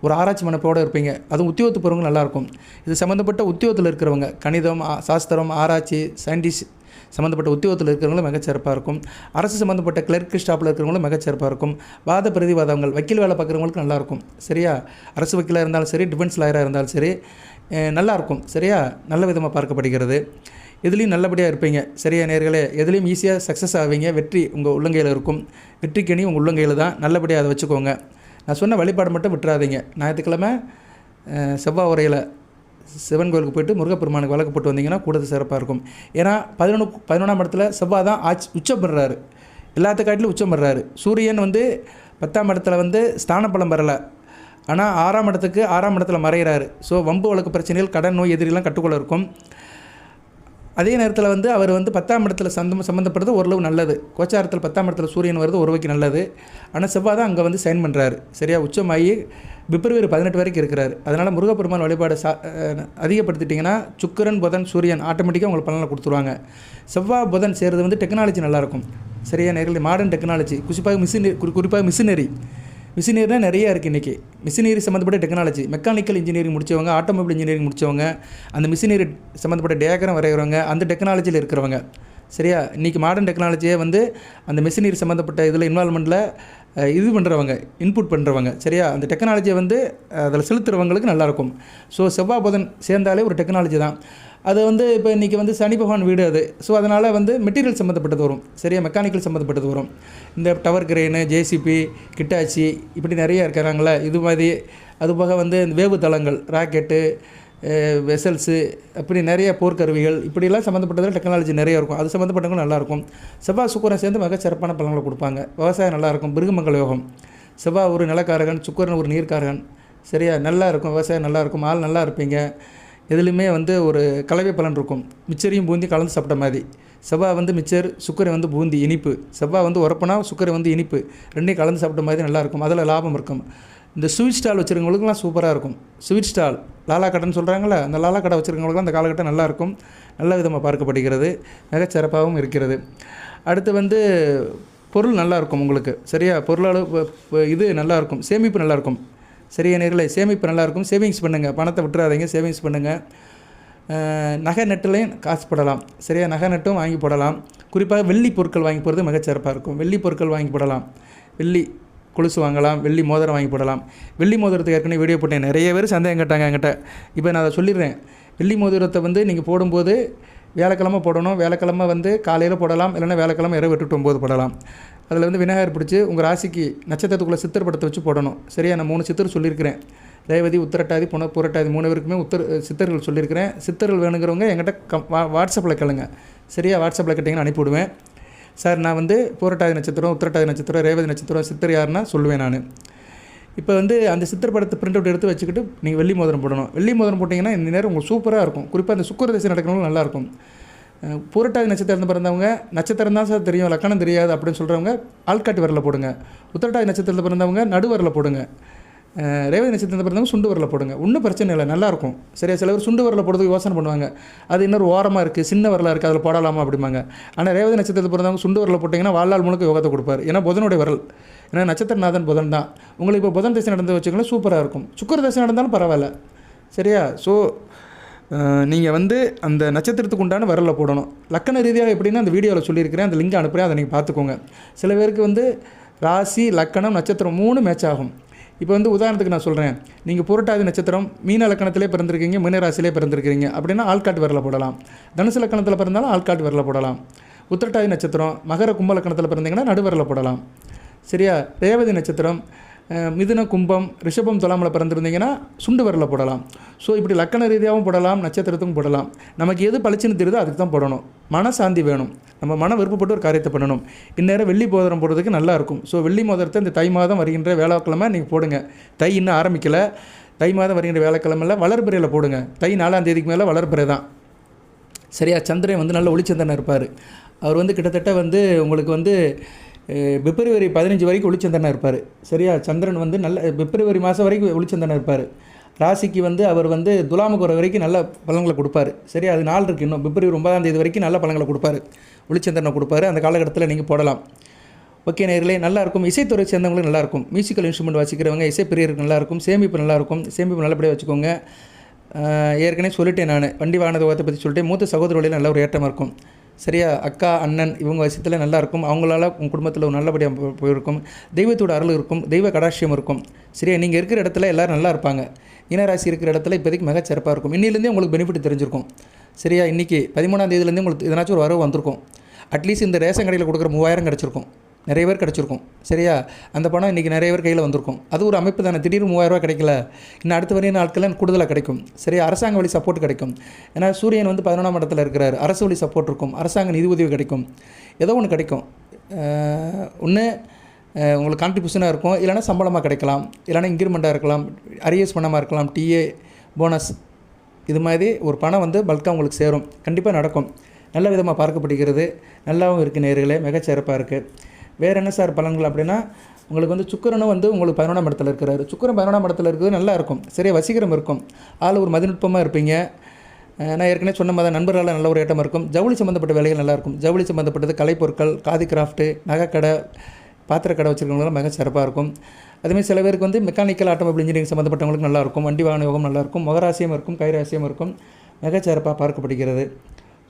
ஒரு ஆராய்ச்சி மனப்போடு இருப்பீங்க. அதுவும் உத்தியோகத்து போகிறவங்க நல்லாயிருக்கும். இது சம்மந்தப்பட்ட உத்தியோகத்தில் இருக்கிறவங்க கணிதம் சாஸ்திரம் ஆராய்ச்சி சயின்டிஸ்ட் சம்மந்தப்பட்ட உத்தியோகத்தில் இருக்கிறவங்களும் மிகச்சிறப்பாக இருக்கும். அரசு சம்மந்தப்பட்ட கிளர்க் ஸ்டாப்பில் இருக்கிறவங்களும் மிகச்சிறப்பாக இருக்கும். வாத பிரதிவாதங்கள் வக்கீல் வேலை பார்க்குறவங்களுக்கு நல்லாயிருக்கும். சரியா? அரசு வக்கீலாக இருந்தாலும் சரி டிஃபென்ஸ் லாயராக இருந்தாலும் சரி நல்லாயிருக்கும். சரியா? நல்ல விதமாக பார்க்கப்படுகிறது. எதுலேயும் நல்லபடியாக இருப்பீங்க. சரியா நேர்களே? எதுலேயும் ஈஸியாக சக்ஸஸ் ஆவீங்க. வெற்றி உங்கள் உள்ளங்கையில் இருக்கும். வெற்றிக்கணி உங்கள் உள்ளங்கையில் தான். நல்லபடியாக அதை வச்சுக்கோங்க. நான் சொன்ன வழிபாடு மட்டும் விட்டுறாதீங்க. ஞாயிற்றுக்கிழமை செவ்வாய் உரையில் சிவன் கோயிலுக்கு போயிட்டு முருகப்பெருமானுக்கு வழக்கு போட்டு வந்தீங்கன்னா கூடுதல் சிறப்பாக இருக்கும். ஏன்னா பதினொன்று பதினொன்றாம் இடத்துல செவ்வாய் தான் ஆட்சி உச்சம் பெறுறாரு. எல்லாத்த உச்சம் பெறுறாரு. சூரியன் வந்து பத்தாம் இடத்துல வந்து ஸ்தான பலம் பெறலை. ஆனால் ஆறாம் இடத்துக்கு ஆறாம் இடத்துல மறைகிறாரு ஸோ வம்பு வழக்கு பிரச்சனைகள் கடன் நோய் எதிரிலாம் கட்டுக்குள்ள இருக்கும். அதே நேரத்தில் வந்து அவர் வந்து பத்தாம் இடத்துல சந்தம் சம்மந்தப்படுறது ஓரளவு நல்லது. கோச்சாரத்தில் பத்தாம் இடத்துல சூரியன் வருது ஒருவைக்கு நல்லது. ஆனால் செவ்வாய் தான் அங்கே வந்து சைன் பண்ணுறாரு சரியா? உச்சமாகி பிப்ரவரி பதினெட்டு வரைக்கும் இருக்கிறாரு. அதனால் முருகப்பெருமான் வழிபாடு சா அதிகப்படுத்திட்டிங்கன்னா சுக்கிரன் புதன் சூரியன் ஆட்டோமேட்டிக்காக உங்களுக்கு பலனை கொடுத்துருவாங்க. செவ்வாய் புதன் சேர்றது வந்து டெக்னாலஜி நல்லாயிருக்கும் சரியா? நேரில் மாடர்ன் டெக்னாலஜி குறிப்பாக மிஷினரி குறிப்பாக மிஷினரி மிஷினரினா நிறைய இருக்குது இன்றைக்கி மிஷினரி சம்மந்தப்பட்ட டெக்னாலஜி மெக்கானிக்கல் இன்ஜினியரிங் முடித்தவங்க ஆட்டோமொபைல் இன்ஜினியரிங் முடித்தவங்க அந்த மிஷினரி சம்மந்தப்பட்ட டேகரம் வரைகிறவங்க அந்த டெக்னாலஜியில் இருக்கிறவங்க. சரியா? இன்றைக்கி மாடர்ன் டெக்னாலஜியே வந்து அந்த மிஷினரி சம்மந்தப்பட்ட இதில் இன்வால்மெண்ட்டில் இது பண்ணுறவங்க இன்புட் பண்ணுறவங்க சரியா? அந்த டெக்னாலஜியை வந்து அதில் செலுத்துகிறவங்களுக்கு நல்லாயிருக்கும் ஸோ செவ்வாய் புதன் சேர்ந்தாலே ஒரு டெக்னாலஜி தான். அது வந்து இப்போ இன்றைக்கி வந்து சனி பகவான் வீடு அது. ஸோ அதனால் வந்து மெட்டீரியல் சம்மந்தப்பட்டது வரும். சரியா? மெக்கானிக்கல் சம்மந்தப்பட்டது வரும். இந்த டவர் கிரெயினு ஜேசிபி கிட்டாச்சி இப்படி நிறைய இருக்கிறாங்களே இது மாதிரி அது போக வந்து இந்த வேவு தளங்கள் ராக்கெட்டு வெசல்ஸு அப்படி நிறைய போர்க்கருவிகள் இப்படிலாம் சம்மந்தப்பட்டதில் டெக்னாலஜி நிறைய இருக்கும். அது சம்மந்தப்பட்டவங்க நல்லாயிருக்கும். செவ்வாய் சுக்கரன் சேர்ந்து மிக சிறப்பான பலன்களை கொடுப்பாங்க. விவசாயம் நல்லாயிருக்கும். பிருகுமங்கல யோகம். செவ்வாய் ஒரு நிலக்காரகன் சுக்கரன் ஒரு நீர்க்காரகன். சரியா? நல்லா இருக்கும். விவசாயம் நல்லாயிருக்கும் ஆள் நல்லா இருப்பீங்க. எதுலேயுமே வந்து ஒரு கலவை பலன் இருக்கும். மிச்சரையும் பூந்தி கலந்து சாப்பிட்ட மாதிரி. செவ்வாய் வந்து மிச்சர் சுக்கரை வந்து பூந்தி இனிப்பு. செவ்வாய் வந்து உரப்புனா சுக்கரை வந்து இனிப்பு. ரெண்டையும் கலந்து சாப்பிட்ட மாதிரி நல்லாயிருக்கும் அதில் லாபம் இருக்கும். இந்த ஸ்வீட் ஸ்டால் வச்சுருக்கவங்களுக்குலாம் சூப்பராக இருக்கும். ஸ்வீட் ஸ்டால் லாலா கடைன்னு சொல்கிறாங்களே அந்த லாலா கடை வச்சுருக்கவங்களுக்குலாம் அந்த காலகட்டம் நல்லாயிருக்கும் நல்ல விதமாக பார்க்கப்படுகிறது. மிகச்சிறப்பாகவும் இருக்கிறது. அடுத்து வந்து பொருள் நல்லாயிருக்கும் உங்களுக்கு. சரியா? பொருளளவு இது நல்லாயிருக்கும் சேமிப்பு நல்லாயிருக்கும் சரியா நேரில் சேமிப்பு நல்லாயிருக்கும். சேவிங்ஸ் பண்ணுங்கள் பணத்தை விட்டுறாதீங்க. சேவிங்ஸ் பண்ணுங்கள் நகை நட்டுலையும் காசு போடலாம். சரியா? நகை நட்டும் வாங்கி போடலாம். குறிப்பாக வெள்ளி பொருட்கள் வாங்கி போகிறது மிகச்சிறப்பாக இருக்கும். வெள்ளி பொருட்கள் வாங்கி போடலாம். வெள்ளி கொலுசு வாங்கலாம். வெள்ளி மோதிரம் வாங்கி போடலாம். வெள்ளி மோதிரத்துக்கு ஏற்கனவே வீடியோ போட்டேன். நிறைய பேர் சந்தேகம் கேட்டாங்க என்கிட்ட. இப்போ நான் அதை சொல்லிடுறேன். வெள்ளி மோதிரத்தை வந்து நீங்கள் போடும்போது வியாழக்கிழமை போடணும். வியாழக்கிழமை வந்து காலையில் போடலாம். இல்லைன்னா வியாழக்கிழமை இரவு எட்டு to ஒம்பது போடலாம். அதில் வந்து விநாயகர் பிடிச்சி உங்கள் ராசிக்கு நட்சத்திரத்துக்குள்ளே சித்தர் படத்தை வச்சு போடணும். சரியா? நான் மூணு சித்தர் சொல்லியிருக்கிறேன். ரேவதி உத்திரட்டாதி புன புரட்டாதி மூணு பேருக்குமே உத்தர் சித்தர்கள் சொல்லியிருக்கிறேன். சித்தர்கள் வேணுங்கிறவங்க என்கிட்ட கம் வா வாட்ஸ்அப்பில் கேளுங்க. சரியா? வாட்ஸ்அப்பில் கேட்டிங்கன்னா அனுப்பிவிடுவேன். சார் நான் வந்து பூரட்டாதி நட்சத்திரம் உத்திரட்டாதி நட்சத்திரம் ரேவதி நட்சத்திரம் சித்தர் யாருன்னா சொல்லுவேன் நான். இப்போ வந்து அந்த சித்திர படத்தை பிரிண்ட் அவுட் எடுத்து வச்சுக்கிட்டு நீங்கள் வெள்ளி மோதிரம் போடணும். வெள்ளி மோதிரம் போட்டிங்கன்னா இந்த நேரம் உங்களுக்கு சூப்பராக இருக்கும். குறிப்பாக அந்த சுக்கர தசை நடக்கிறவங்களும் நல்லாயிருக்கும் பூரட்டாதி நட்சத்திரம் பிறந்தவங்க நட்சத்திரம் தான் சார் தெரியும் லக்கணம் தெரியாது அப்படின்னு சொல்கிறவங்க ஆள்காட்டு வரல போடுங்க. உத்திரட்டாதி நட்சத்திரத்தில் பிறந்தவங்க நடுவரில் போடுங்க. ரேவதி நட்சத்திரத்தில் பிறந்தவங்க சுண்டு வரல போடுங்க. ஒன்றும் பிரச்சனை இல்லை நல்லாயிருக்கும் சரியா சில பேர் சுண்டு வரல போடுறதுக்கு யோசனை பண்ணுவாங்க. அது இன்னொரு ஓரமாக இருக்குது சின்ன வரலாக இருக்குது அதில் போடலாமா அப்படிம்பாங்க. ஆனால் ரேவதி நட்சத்திரத்தில் பிறந்தவங்க சுண்டு வரல போட்டிங்கன்னா வாழ்நாள் முழுக்க யோகத்தை கொடுப்பார். ஏன்னா புதனுடைய வரல். ஏன்னா நட்சத்திரநாதன் புதன் தான். உங்களுக்கு இப்போ புதன் தசை நடந்து வச்சுக்கலாம் சூப்பராக இருக்கும். சுக்கர தசை நடந்தாலும் பரவாயில்ல. சரியா? ஸோ நீங்கள் வந்து அந்த நட்சத்திரத்துக்கு உண்டான வரல போடணும். லக்கண ரீதியாக எப்படின்னா அந்த வீடியோவில் சொல்லியிருக்கிறேன். அந்த லிங்க் அனுப்புகிறேன் அதை நீங்கள் பார்த்துக்கோங்க. சில பேருக்கு வந்து ராசி லக்கணம் நட்சத்திரம் மூணு மேட்ச் ஆகும். இப்போ வந்து உதாரணத்துக்கு நான் சொல்கிறேன் நீங்கள் புரட்டாதி நட்சத்திரம் மீன லக்கணத்திலே பிறந்திருக்கீங்க மீனராசிலே பிறந்திருக்கிறீங்க. அப்படின்னா ஆள்காட்டு வரல போடலாம். தனுசு லக்கணத்தில் பிறந்தாலும் ஆள்காட்டு வரல போடலாம். உத்திரட்டாதி நட்சத்திரம் மகர கும்ப லக்கணத்தில் பிறந்தீங்கன்னா நடுவரில் போடலாம். சரியா? ரேவதி நட்சத்திரம் மிதுன கும்பம் ரிஷபம் துலாமில் பிறந்திருந்தீங்கன்னா சுண்டு வரல போடலாம். ஸோ இப்படி லக்கண ரீதியாகவும் போடலாம் நட்சத்திரத்துக்கும் போடலாம். நமக்கு எது பளிச்சுன்னு தெரியுதோ அதுக்கு தான் போடணும். மனசாந்தி வேணும். நம்ம மன விருப்பப்பட்டு ஒரு காரியத்தை பண்ணணும். இந்நேரம் வெள்ளி மோதிரம் போடுறதுக்கு நல்லா இருக்கும். ஸோ வெள்ளி மோதிரத்தை இந்த தை மாதம் வருகின்ற வேளாக்கிழமை நீங்கள் போடுங்க. தை இன்னும் ஆரம்பிக்கலை. தை மாதம் வருகின்ற வேலைக்கிழமையில் வளர்பிறையில் போடுங்க. தை நாலாம் தேதிக்கு மேலே வளர்பிறை தான். சரியா? சந்திரன் வந்து நல்ல ஒளிச்சந்திரன் இருப்பார். அவர் வந்து கிட்டத்தட்ட வந்து உங்களுக்கு வந்து பிப்ரவரி பதினஞ்சு வரைக்கும் ஒளிச்சந்திரனாக இருப்பார். சரியா? சந்திரன் வந்து நல்ல பிப்ரவரி மாதம் வரைக்கும் ஒளிச்சந்திரனாக இருப்பார். ராசிக்கு வந்து அவர் வந்து துலாமுக்கு வரைக்கும் நல்ல பலன்களை கொடுப்பாரு. சரியா? அது நாள் இருக்குது இன்னும். பிப்ரவரி ஒன்பதாம் தேதி வரைக்கும் நல்ல பலன்களை கொடுப்பாரு. ஒளிச்சந்திரனை கொடுப்பாரு. அந்த காலகட்டத்தில் நீங்கள் போடலாம். ஓகே நேர்களே நல்லா இருக்கும். இசைத்துறை சேர்ந்தவங்களுக்கு நல்லா இருக்கும். மியூசிக்கல் இன்ஸ்ட்ருமெண்ட் வச்சுக்கிறவங்க இசைப்பிரியருக்கு நல்லா இருக்கும். சேமிப்பு நல்லா இருக்கும். சேமிப்பு நல்லபடியாக வச்சுக்கோங்க. ஏற்கனவே சொல்லிட்டேன் நான். வண்டி வாகன தோகத்தை பற்றி சொல்லிட்டு மூத்த சகோதரர்களையும் நல்ல ஒரு ஏற்றம் இருக்கும். சரியா? அக்கா அண்ணன் இவங்க விஷயத்தில் நல்லா இருக்கும். அவங்களால உங்கள் குடும்பத்தில் ஒரு நல்லபடியாக போயிருக்கும். தெய்வத்தோட அருள் இருக்கும். தெய்வ கடாட்சியம் இருக்கும். சரியா? நீங்கள் இருக்கிற இடத்துல எல்லோரும் நல்லா இருப்பாங்க. இனராசி இருக்கிற இடத்துல இப்போதைக்கு மிக சிறப்பாக இருக்கும். இன்னிலேருந்தே உங்களுக்கு பெனிஃபிட் தெரிஞ்சிருக்கும். சரியா? இன்றைக்கி பதிமூணாம் தேதியிலேருந்து உங்களுக்கு எதனாச்சும் ஒரு வரவு வந்திருக்கும். அட்லீஸ்ட் இந்த ரேஷன் கடையில் கொடுக்குற மூவாயிரம் கிடச்சிருக்கும். நிறைய பேர் கிடச்சிருக்கும். சரியா? அந்த பணம் இன்றைக்கி நிறைய பேர் கையில் வந்திருக்கும். அது ஒரு அமைப்பு தானே. திடீர்னு மூவாயிரரூவா கிடைக்கல. இன்னும் அடுத்த வரையும் நாட்களில் கூடுதலாக கிடைக்கும். சரியா? அரசாங்க வழி சப்போர்ட் கிடைக்கும். ஏன்னா சூரியன் வந்து பதினொன்றாம் இடத்துல இருக்கிறார். அரசு வழி சப்போர்ட் இருக்கும். அரசாங்க நிதி உதவி கிடைக்கும். ஏதோ ஒன்று கிடைக்கும். ஒன்று உங்களுக்கு கான்ட்ரிபியூஷனாக இருக்கும். இல்லைனா சம்பளமாக கிடைக்கலாம். இல்லைனா இன்க்ரிமெண்ட்டாக இருக்கலாம். அரியஸ் பணமாக இருக்கலாம். டிஏ போனஸ் இது மாதிரி ஒரு பணம் வந்து பல்காக உங்களுக்கு சேரும். கண்டிப்பாக நடக்கும். நல்ல விதமாக பார்க்கப்படுகிறது. நல்லாவும் இருக்குது நேர்களே. மிகச்சிறப்பாக இருக்குது வேறு என்ன சார் பலன்கள் அப்படின்னா உங்களுக்கு வந்து சுக்கரனும் வந்து உங்களுக்கு பதினொன்றாம் இடத்துல இருக்கிறாரு. சுக்கரன் பதினொன்றாம் இடத்துல இருக்கிறது நல்லா இருக்கும். சரியாக வசீகரம் இருக்கும். ஆள் ஒரு மதிநுட்பமாக இருப்பீங்க. நான் ஏற்கனவே சொன்ன மாதிரி நண்பர்களால் நல்ல ஒரு ஏற்றம் இருக்கும். ஜவுளி சம்மந்தப்பட்ட வேலைகள் நல்லாயிருக்கும் ஜவுளி சம்மந்தப்பட்டது கலைப்பொருட்கள் காதி கிராஃப்ட்டு நகைக்கடை பாத்திரக்கடை வச்சுருக்கவங்களாம் மிக சிறப்பாக இருக்கும். அதுமாதிரி சில பேருக்கு வந்து மெக்கானிக்கல் ஆட்டோமொபைல் இன்ஜினியரிங் சம்மந்தப்பட்டவங்களுக்கு நல்லாயிருக்கும் வண்டி வாகன யோகம் நல்லாயிருக்கும் மகராசியம் இருக்கும் கைராசியம் இருக்கும். மிகச்சிறப்பாக பார்க்கப்படுகிறது.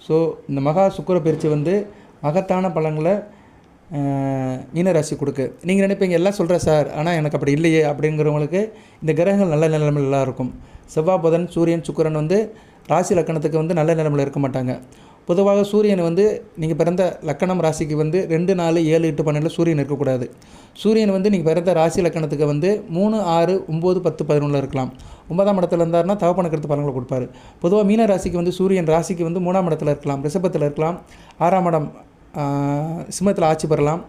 ஸோ இந்த மகா சுக்கிர பயிற்சி வந்து மகத்தான பழங்களை மீனராசி கொடுக்கு. நீங்கள் நினைப்பீங்க எல்லாம் சொல்கிறேன் சார் ஆனால் எனக்கு அப்படி இல்லையே அப்படிங்கிறவங்களுக்கு இந்த கிரகங்கள் நல்ல நிலைமையில் எல்லாம் இருக்கும். செவ்வாய் புதன் சூரியன் சுக்கிரன் வந்து ராசி லக்கணத்துக்கு வந்து நல்ல நிலைமையில் இருக்க மாட்டாங்க. பொதுவாக சூரியன் வந்து நீங்கள் பிறந்த லக்கணம் ராசிக்கு வந்து ரெண்டு நாலு ஏழு எட்டு பன்னெண்டில் சூரியன் இருக்கக்கூடாது. சூரியன் வந்து நீங்கள் பிறந்த ராசி லக்கணத்துக்கு வந்து மூணு ஆறு ஒம்பது பத்து பதினொன்றில் இருக்கலாம். ஒன்பதாம் இடத்துல இருந்தாருன்னா தவப்பணக்கெடுத்து பலன்களை கொடுப்பாரு. பொதுவாக மீன ராசிக்கு வந்து சூரியன் ராசிக்கு வந்து மூணாம் இடத்துல இருக்கலாம் ரிஷபத்தில் இருக்கலாம் ஆறாம் இடம் சிம்மத்தில் ஆட்சி பெறலாம்.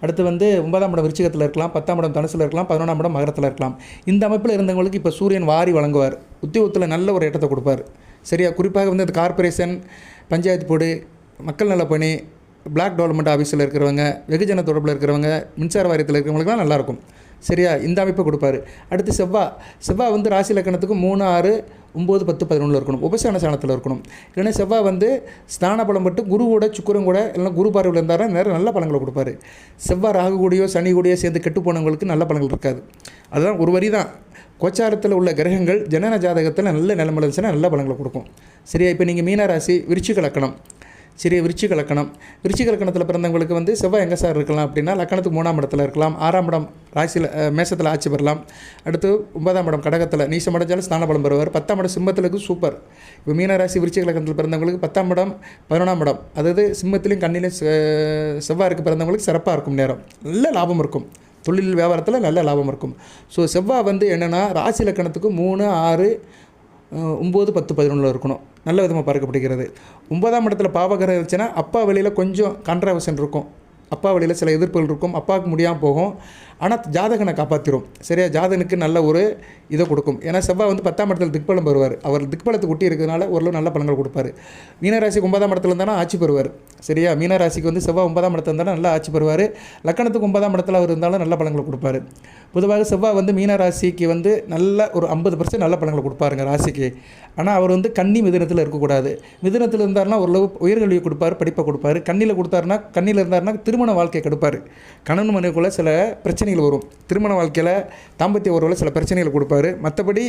அடுத்து வந்து ஒன்பதாம் இடம் விருச்சிகத்தில் இருக்கலாம் பத்தாம் இடம் தனுசில் இருக்கலாம் பதினொன்றாம் இடம் மகரத்தில் இருக்கலாம். இந்த அமைப்பில் இருந்தவங்களுக்கு இப்போ சூரியன் வாரி வழங்குவார். உத்தியோகத்தில் நல்ல ஒரு இடத்தை கொடுப்பார். சரியா? குறிப்பாக வந்து இந்த கார்ப்பரேஷன் பஞ்சாயத்து போர்டு மக்கள் நலப்பணி பணி பிளாக் டெவலப்மெண்ட் ஆஃபீஸில் இருக்கிறவங்க வெகுஜன தொடர்பில் இருக்கிறவங்க மின்சார வாரியத்தில் இருக்கிறவங்களுக்குலாம் நல்லாயிருக்கும் சரியா? இந்த அமைப்பை கொடுப்பாரு. அடுத்து செவ்வாய் செவ்வாய் வந்து ராசி லக்கணத்துக்கு மூணு ஆறு ஒம்பது பத்து பதினொன்றில் இருக்கணும். உபசான ஸ்தானத்தில் இருக்கணும். இல்லைன்னா செவ்வாய் வந்து ஸ்தான பலம் பட்டு குருவோட சுக்கரம் கூட இல்லைன்னா குரு பார்வையில் இருந்தாலும் நிறைய நல்ல பழங்களை கொடுப்பாரு. செவ்வாய் ராகு கூடயோ சனி கூடயோ சேர்ந்து கெட்டு போனவங்களுக்கு நல்ல பலன்கள் இருக்காது. அதுதான் ஒரு வரி தான். கோச்சாரத்தில் உள்ள கிரகங்கள் ஜனன ஜாதகத்தில் நல்ல நிலைமையில் இருந்துச்சுன்னா நல்ல பழங்களை கொடுக்கும். சரியா? இப்போ நீங்கள் மீனராசி விருச்சிக லக்கணம். சரி விருச்சிக லக்கணம். விருச்சிக லக்கணத்தில் பிறந்தவங்களுக்கு வந்து செவ்வாய் எங்கே சார் இருக்கலாம் அப்படின்னா லக்கணத்துக்கு மூணாம் இடத்துல இருக்கலாம். ஆறாம் இடம் ராசியில் மேசத்தில் ஆட்சி பெறலாம். அடுத்து ஒன்பதாம் இடம் கடகத்தில் நீசம் அடைஞ்சாலும் ஸ்தான பலம் பெறுவார். பத்தாம் இடம் சிம்மத்திலுக்கு சூப்பர் இப்போ மீனராசி விருச்சிக லக்கணத்தில் பிறந்தவங்களுக்கு பத்தாம் இடம் பதினொன்றாம் இடம். அதாவது சிம்மத்திலையும் கண்ணிலையும் செவ்வாய்க்கு பிறந்தவங்களுக்கு சிறப்பாக இருக்கும் நேரம். நல்ல லாபம் இருக்கும். தொழில் வியாபாரத்தில் நல்ல லாபம் இருக்கும். ஸோ செவ்வாய் வந்து என்னென்னா ராசி லக்கணத்துக்கு மூணு ஆறு ஒம்பது பத்து பதினொன்றில் இருக்கணும். நல்ல விதமாக பார்க்கப்படுகிறது. ஒன்பதாம் இடத்துல பாவகரம் இருந்துச்சுன்னா அப்பா வழியில் கொஞ்சம் கான்ட்ராவர்ஷன் இருக்கும். அப்பா வழியில் சில எதிர்ப்புகள் இருக்கும். அப்பாவுக்கு முடியாமல் போகும். ஆனால் ஜாதகனை காப்பாற்றிடும் சரியா? ஜாதகனுக்கு நல்ல ஒரு இதை கொடுக்கும். ஏன்னா செவ்வாய் வந்து பத்தாம் இடத்துல திக்பலம் பெறுவார். அவர் திக்பலத்தை ஒட்டி இருக்கிறதுனால ஓரளவு நல்ல பலன்கள் கொடுப்பாரு. மீனராசிக்கு ஒன்பதாம் இடத்துல இருந்தாலும் ஆட்சி பெறுவார். சரியா? மீனராசிக்கு வந்து செவ்வாய் ஒன்பதாம் இடத்துல இருந்தாலும் நல்லா ஆட்சி பெறுவார். லக்கணத்துக்கு ஒன்பதாம் இடத்துல அவர் இருந்தாலும் நல்ல பலன்கள் கொடுப்பாரு. பொதுவாக செவ்வாய் வந்து மீனராசிக்கு வந்து நல்ல ஒரு ஐம்பது பர்சன்ட் நல்ல பலன்களை கொடுப்பாருங்க ராசிக்கு. ஆனால் அவர் வந்து கன்னி மிதினத்தில் இருக்கக்கூடாது. மிதினத்தில் இருந்தார்னா ஓரளவு உயர்கல்வியை கொடுப்பாரு படிப்பை கொடுப்பாரு. கண்ணியில் கொடுத்தாருன்னா கண்ணியில் இருந்தாருன்னா திருமண வாழ்க்கையை கொடுப்பார். கணவன் மனைவிக்குள்ளே சில பிரச்சனைகள் வரும். திருமண வாழ்க்கையில் தாம்பத்திய உறவில் சில பிரச்சனைகள் கொடுப்பாரு. மற்றபடி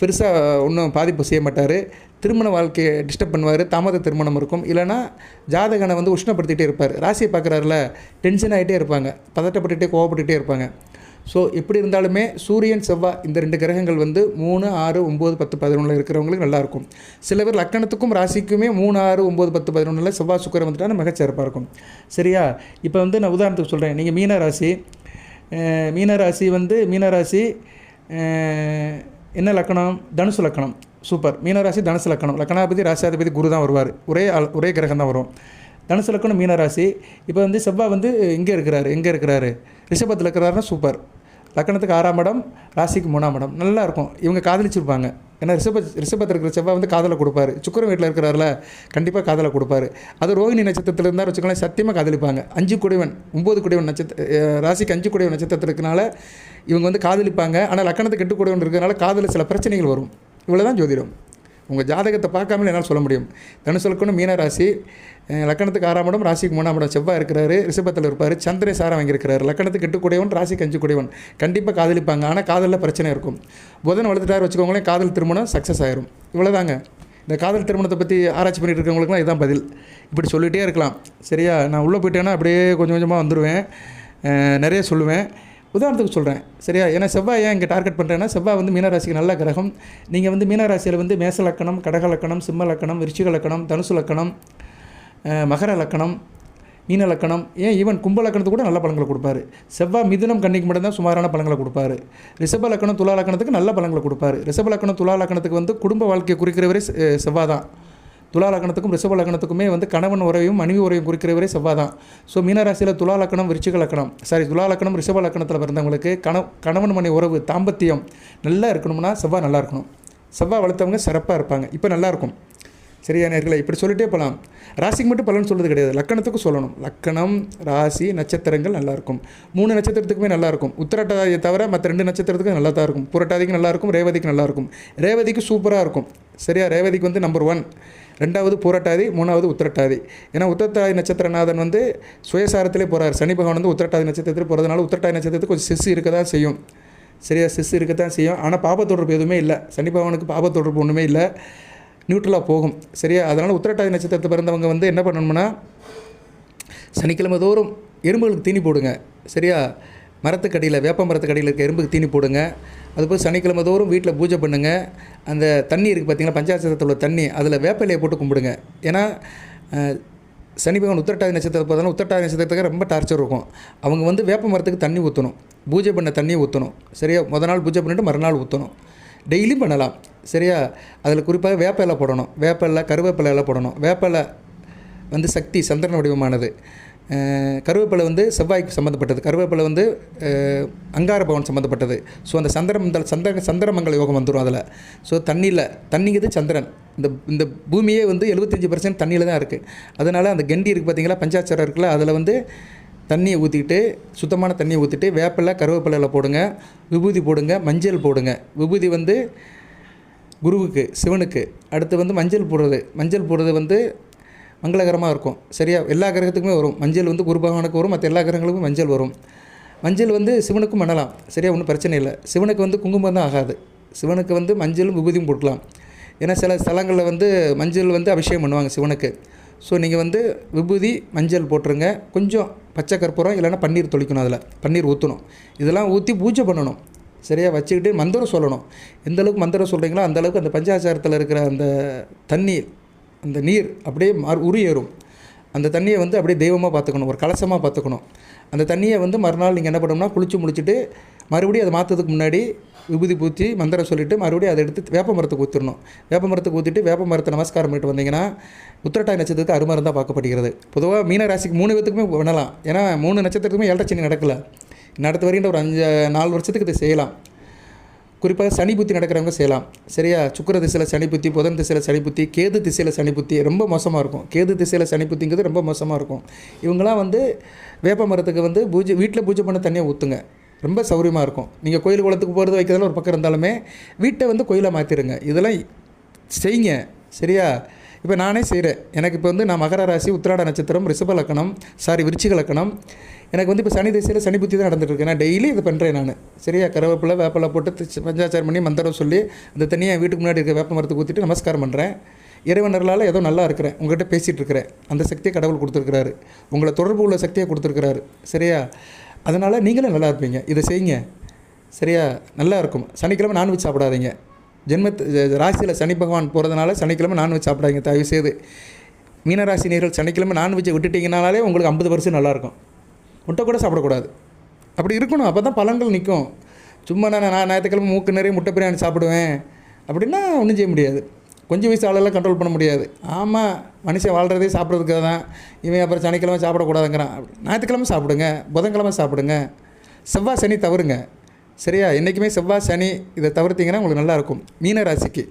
பெருசாக ஒன்றும் பாதிப்பு செய்ய மாட்டார். திருமண வாழ்க்கையை டிஸ்டர்ப் பண்ணுவார். தாமத திருமணம் இருக்கும். இல்லைன்னா ஜாதகனை வந்து உஷ்ணப்படுத்திகிட்டே இருப்பார். ராசியை பார்க்குறாருல டென்ஷன் ஆகிட்டே இருப்பாங்க. பதட்டப்பட்டுகிட்டே கோவப்பட்டுகிட்டே இருப்பாங்க. ஸோ எப்படி இருந்தாலுமே சூரியன் செவ்வாய் இந்த ரெண்டு கிரகங்கள் வந்து மூணு ஆறு ஒம்பது பத்து பதினொன்றில் இருக்கிறவங்களுக்கு நல்லாயிருக்கும் சில பேர் லக்கணத்துக்கும் ராசிக்குமே மூணு ஆறு ஒம்பது பத்து பதினொன்றில் செவ்வாய் சுக்கரம் வந்துட்டால் மிகச்சிறப்பாக இருக்கும். சரியா? இப்போ வந்து நான் உதாரணத்துக்கு சொல்கிறேன் நீங்கள் மீனராசி மீனராசி வந்து மீனராசி என்ன லக்கணம்? தனுசு லக்கணம். சூப்பர். மீனராசி தனுசு லக்கணம். லக்கணாதிபதி ராசியாதிபதி குரு தான் வருவார். ஒரே ஒரே கிரகம் தான் வரும். தனுசு லக்கணம் மீனராசி. இப்போ வந்து செவ்வாய் வந்து இங்கே இருக்கிறாரு எங்கே இருக்கிறாரு. ரிஷபத்தில் இருக்கிறாருன்னா சூப்பர் லக்கணத்துக்கு ஆறாம் இடம் ராசிக்கு மூணாம் இடம். நல்லா இருக்கும். இவங்க காதலிச்சிருப்பாங்க. ஏன்னா ரிஷப ரிஷபத்தில் இருக்கிற செவ்வாய் வந்து காதலை கொடுப்பாரு. சுக்கரம் வீட்டில் இருக்கிறாருல கண்டிப்பாக காதலை கொடுப்பாரு. அது ரோஹிணி நட்சத்திரத்தில் இருந்தால் வச்சுக்கோங்களேன் சத்தியமாக காதலிப்பாங்க. அஞ்சு குடைவன் ஒம்பது குடைவன் நட்சத்திர ராசிக்கு அஞ்சு குடைவன் நட்சத்திரத்தில் இருக்கனால இவங்க வந்து காதலிப்பாங்க. ஆனால் லக்கணத்துக்கு எட்டு குடைவன் இருக்கிறதுனால காதலில் சில பிரச்சனைகள் வரும். இவ்வளோ தான் ஜோதிடம். உங்கள் ஜாதகத்தை பார்க்காமலே என்னால் சொல்ல முடியும். தனுசு லக்கணம் மீன ராசி லக்கணத்துக்கு ஆறாம் இடம் ராசிக்கு மூணாம் இடம் செவ்வாய் இருக்கிறாரு ரிஷபத்தில் இருப்பார் சந்திரன் சாரம் வாங்கியிருக்கிறார். லக்கணத்துக்கு எட்டு ராசி கஞ்சிக்கூடியவன் கண்டிப்பாக காதலிப்பாங்க. ஆனால் காதலில் பிரச்சனை இருக்கும். புதன் வளர்த்துட்டார் வச்சுக்கோங்களேன் காதல் திருமணம் சக்ஸஸ் ஆயிரும். இவ்வளோதாங்க இந்த காதல் திருமணத்தை பற்றி ஆராய்ச்சி பண்ணிட்டு இருக்கவங்களுக்குலாம் இதுதான் பதில். இப்படி சொல்லிகிட்டே இருக்கலாம். சரியா? நான் உள்ளே போயிட்டேன்னா அப்படியே கொஞ்சம் கொஞ்சமாக வந்துடுவேன் நிறைய சொல்லுவேன். உதாரணத்துக்கு சொல்கிறேன் சரியா? ஏன்னா செவ்வாய் ஏன் இங்கே டார்கெட் பண்ணுறேன்னா செவ்வாய் வந்து மீனராசிக்கு நல்ல கிரகம். நீங்கள் வந்து மீனராசியில் வந்து மேச லக்கணம் கடக லக்கணம் சிம்ம லக்கணம் விருச்சிக லக்கணம் தனுசு லக்கணம் மகர லக்கணம் மீன லக்கணம். ஏன்? ஈவன் கும்ப லக்கணத்துக்கு கூட நல்ல பழங்களை கொடுப்பாரு. செவ்வாய் மிதுனம் கன்னிக்கு மட்டும்தான் சுமாரான பழங்களை கொடுப்பாரு. ரிஷப லக்கணம் துலா லக்கணத்துக்கு நல்ல பழங்களை கொடுப்பாரு. ரிஷப லக்கணம் துலா லக்கணத்துக்கு வந்து குடும்ப வாழ்க்கையை குறிக்கிறவரே செ- செவ்வாய் தான் துலா லக்கணத்துக்கும் ரிஷப லக்கணத்துக்குமே வந்து கணவன் உறவையும் மனைவி உறவையும் குறிக்கிறவரே செவ்வாய் தான் ஸோ மீனராசியில் துலா லக்கணம் விருச்சிக லக்கணம். சாரி துலா லக்கணம் ரிஷப லக்கணத்தில் பிறந்தவங்களுக்கு கண கணவன் மனை உறவு தாம்பத்தியம் நல்லா இருக்கணும்னா செவ்வாய் நல்லா இருக்கணும். செவ்வாய் வளர்த்தவங்க சிறப்பாக இருப்பாங்க. இப்போ நல்லா இருக்கும். சரியா நேர்களை? இப்படி சொல்லிட்டே போகலாம் ராசிக்கு மட்டும் பலன் சொல்கிறது கிடையாது. லக்கணத்துக்கும் சொல்லணும். லக்கணம் ராசி நட்சத்திரங்கள் நல்லாயிருக்கும் மூணு நட்சத்திரத்துக்குமே நல்லாயிருக்கும் உத்திரட்டாதியை தவிர மற்ற ரெண்டு நட்சத்திரத்துக்கும் நல்லா தான் இருக்கும். புரட்டாதிக்கு நல்லா இருக்கும். ரேவதிக்கு நல்லா இருக்கும். ரேவதிக்கு சூப்பராக இருக்கும். சரியா? ரேவதிக்கு வந்து நம்பர் ஒன் ரெண்டாவது பூரட்டாதி மூணாவது உத்திரட்டாதி. ஏன்னா உத்திரட்டாதி நட்சத்திரநாதன் வந்து சுயசாரத்திலே போகிறார் சனி பகவான் வந்து உத்திரட்டாதி நட்சத்திரத்தில் போகிறதுனால உத்திரட்டாதி நட்சத்திரத்துக்கு கொஞ்சம் சிசு இருக்க தான் செய்யும். சரியா? சிசு இருக்கத்தான் செய்யும். ஆனால் பாப தொடர்பு எதுவுமே இல்லை. சனி பகவானுக்கு பாப தொடர்பு ஒன்றுமே இல்லை நியூட்ரலாக போகும். சரியா? அதனால் உத்திரட்டாதி நட்சத்திரத்தை பிறந்தவங்க வந்து என்ன பண்ணணும்னா சனிக்கிழமை தோறும் எறும்புகளுக்கு தீனி போடுங்க. சரியா? மரத்துக்கடியில் வேப்ப மரத்துக்கடியில் இருக்க எறும்புக்கு தீனி போடுங்க. அதுபோல் சனிக்கிழமை தோறும் வீட்டில் பூஜை பண்ணுங்கள் அந்த தண்ணி இருக்குது பார்த்தீங்களா பஞ்சாயத்தில் உள்ள தண்ணி அதில் வேப்பிலையை போட்டு கும்பிடுங்க. ஏன்னா சனி பகவான் உத்திரட்டாதி நட்சத்திரத்தை பார்த்தோன்னா உத்திரட்டாதி நட்சத்திரத்துக்கு ரொம்ப டார்ச்சர் இருக்கும். அவங்க வந்து வேப்ப மரத்துக்கு தண்ணி ஊற்றணும் பூஜை பண்ண தண்ணியை ஊற்றணும் சரியா? முத நாள் பூஜை பண்ணிவிட்டு மறுநாள் ஊற்றணும் டெய்லியும் பண்ணலாம். சரியா? அதில் குறிப்பாக வேப்ப இலை போடணும். வேப்ப இலை கருவேப்பிலை இலை போடணும். வேப்ப இலை வந்து சக்தி சந்திரன் வடிவமானது. கருவேப்பிலை வந்து செவ்வாய்க்கு சம்மந்தப்பட்டது கருவேப்பிலை வந்து அங்கார பவன் சம்மந்தப்பட்டது ஸோ அந்த சந்திரமந்தல் சந்திர சந்திரமங்கல யோகம் வந்துடும் அதில். ஸோ தண்ணியில் தண்ணிங்கிறது சந்திரன். இந்த இந்த பூமியே வந்து எழுபத்தஞ்சி பர்சன்ட் தண்ணியில் தான் இருக்குது அதனால் அந்த கெண்டி இருக்குது பார்த்தீங்களா பஞ்சாச்சாரம் இருக்குல்ல அதில் வந்து தண்ணியை ஊற்றிக்கிட்டு சுத்தமான தண்ணியை ஊற்றிட்டு வேப்பிலை கருவேப்பிலையில் போடுங்க விபூதி போடுங்க மஞ்சள் போடுங்க. விபூதி வந்து குருவுக்கு சிவனுக்கு. அடுத்து வந்து மஞ்சள் போடுறது. மஞ்சள் போடுறது வந்து மங்களகரமாக இருக்கும். சரியா? எல்லா கிரகத்துக்குமே வரும். மஞ்சள் வந்து குரு பகவானுக்கு வரும். மற்ற எல்லா கிரகங்களுக்கும் மஞ்சள் வரும். மஞ்சள் வந்து சிவனுக்கும் பண்ணலாம் சரியா? ஒன்றும் பிரச்சனை இல்லை. சிவனுக்கு வந்து குங்குமம் தான் ஆகாது. சிவனுக்கு வந்து மஞ்சளும் விபூதியும் போட்டுக்கலாம். ஏன்னா சில ஸ்தலங்களில் வந்து மஞ்சள் வந்து அபிஷேகம் பண்ணுவாங்க சிவனுக்கு. ஸோ நீங்கள் வந்து விபூதி மஞ்சள் போட்டுருங்க. கொஞ்சம் பச்சை கற்பூரம் இல்லைன்னா பன்னீர் தொளிக்கணும் அதில். பன்னீர் ஊற்றணும் இதெல்லாம் ஊற்றி பூஜை பண்ணணும். சரியாக வச்சுக்கிட்டு மந்திரம் சொல்லணும். எந்தளவுக்கு மந்திரம் சொல்கிறீங்களோ அந்தளவுக்கு அந்த பஞ்சாச்சாரத்தில் இருக்கிற அந்த தண்ணி அந்த நீர் அப்படியே மறு உரியேறும் அந்த தண்ணியை வந்து அப்படியே தெய்வமாக பார்த்துக்கணும் ஒரு கலசமாக பார்த்துக்கணும். அந்த தண்ணியை வந்து மறுநாள் நீங்கள் என்ன பண்ணணும்னா குளிச்சு முடிச்சுட்டு மறுபடியும் அதை மாற்றுறதுக்கு முன்னாடி விபூதி பூத்தி மந்திரம் சொல்லிவிட்டு மறுபடியும் அதை எடுத்து வேப்ப மரத்துக்கு ஊற்றிடணும் வேப்ப மரத்துக்கு ஊற்றிட்டு வேப்ப மரத்தை நமஸ்காரம் பண்ணிட்டு வந்தீங்கன்னா உத்திரட்டாய் நட்சத்திரத்துக்கு அருமருந்தாக பார்க்கப்படுகிறது. பொதுவாக மீன ராசிக்கு மூணு பேத்துக்குமே பண்ணலாம் ஏன்னா மூணு நட்சத்திரத்துக்குமே ஏழரை நடக்கல. நடக்கலை அடுத்த வரைக்கும் ஒரு அஞ்சு நாலு வருஷத்துக்கு இதை செய்யலாம். குறிப்பாக சனி புத்தி நடக்கிறவங்க செய்யலாம். சரியா? சுக்கிர திசையில் சனி புத்தி புதன் திசையில் சனி புத்தி கேது திசையில் சனி புத்தி ரொம்ப மோசமாக இருக்கும். கேது திசையில் சனி புத்திங்கிறது ரொம்ப மோசமாக இருக்கும். இவங்களாம் வந்து வேப்ப மரத்துக்கு வந்து பூஜை வீட்டில் பூஜை பண்ண தண்ணியை ஊற்றுங்க ரொம்ப சௌரியமாக இருக்கும். நீங்கள் கோயில் குளத்துக்கு போகிறது வைக்கிறதுல ஒரு பக்கம் இருந்தாலுமே வீட்டை வந்து கோயிலாக மாற்றிடுங்க இதெல்லாம் செய்யுங்க. சரியா? இப்போ நானே செய்கிறேன். எனக்கு இப்போ வந்து நான் மகர ராசி உத்திராட நட்சத்திரம் ரிஷப லக்கணம் சாரி விருச்சிக லக்கணம். எனக்கு வந்து இப்போ சனி திசையில் சனி புத்தி தான் நடந்துகிட்டு நான் டெய்லி இது பண்ணுறேன் நான். சரியா? கருவேப்பிலை வேப்பிலை போட்டு பஞ்சாச்சாரம் பண்ணி மந்திரம் சொல்லி அந்த தனியாக வீட்டுக்கு முன்னாடி இருக்க வேப்ப மரத்துக்கு ஊற்றிட்டு நமஸ்காரம் பண்ணுறேன். இறைவனர்களால் ஏதோ நல்லா இருக்கிறேன். உங்கள்கிட்ட பேசிகிட்டு இருக்கிறேன். அந்த சக்தியை கடவுள் கொடுத்துருக்கிறாரு. உங்களை தொடர்பு உள்ள சக்தியை கொடுத்துருக்கிறாரு. சரியா? அதனால் நீங்களும் நல்லா இருப்பீங்க. இதை செய்யுங்க. சரியா? நல்லா இருக்கும். சனிக்கிழமை நான்வெஜ் சாப்பிடாதீங்க. ஜென்மத்து ராசியில் சனி பகவான் போகிறதுனால சனிக்கிழமை நான்வெஜ் சாப்பிடாதீங்க தயவு செய்து மீனராசி நேர்கள் சனிக்கிழமை நான்வெஜ்ஜை விட்டுட்டிங்கனாலே உங்களுக்கு ஐம்பது பர்சன்ட் நல்லாயிருக்கும். முட்டை கூட சாப்பிடக்கூடாது. அப்படி இருக்கணும் அப்போ தான் பலன்கள் நிற்கும். சும்மா நான் நான் ஞாயிற்றுக்கிழமை மூக்கு நிறைய முட்டை பிரியாணி சாப்பிடுவேன். அப்படின்னா ஒன்றும் செய்ய முடியாது. கொஞ்சம் வயசு ஆளெல்லாம் கண்ட்ரோல் பண்ண முடியாது. ஆமாம் மனுஷன் வாழ்கிறதே சாப்பிட்றதுக்காக தான் இவன் அப்புறம் சனிக்கிழமை சாப்பிடக்கூடாதுங்கிறான். ஞாயிற்றுக்கிழமை சாப்பிடுங்க புதன்கிழமை சாப்பிடுங்க. செவ்வாய் சனி தவறுங்க. சரியா? என்றைக்குமே செவ்வாய் சனி இதை தவிர்த்தீங்கன்னா உங்களுக்கு நல்லாயிருக்கும். மீன ராசிக்கு.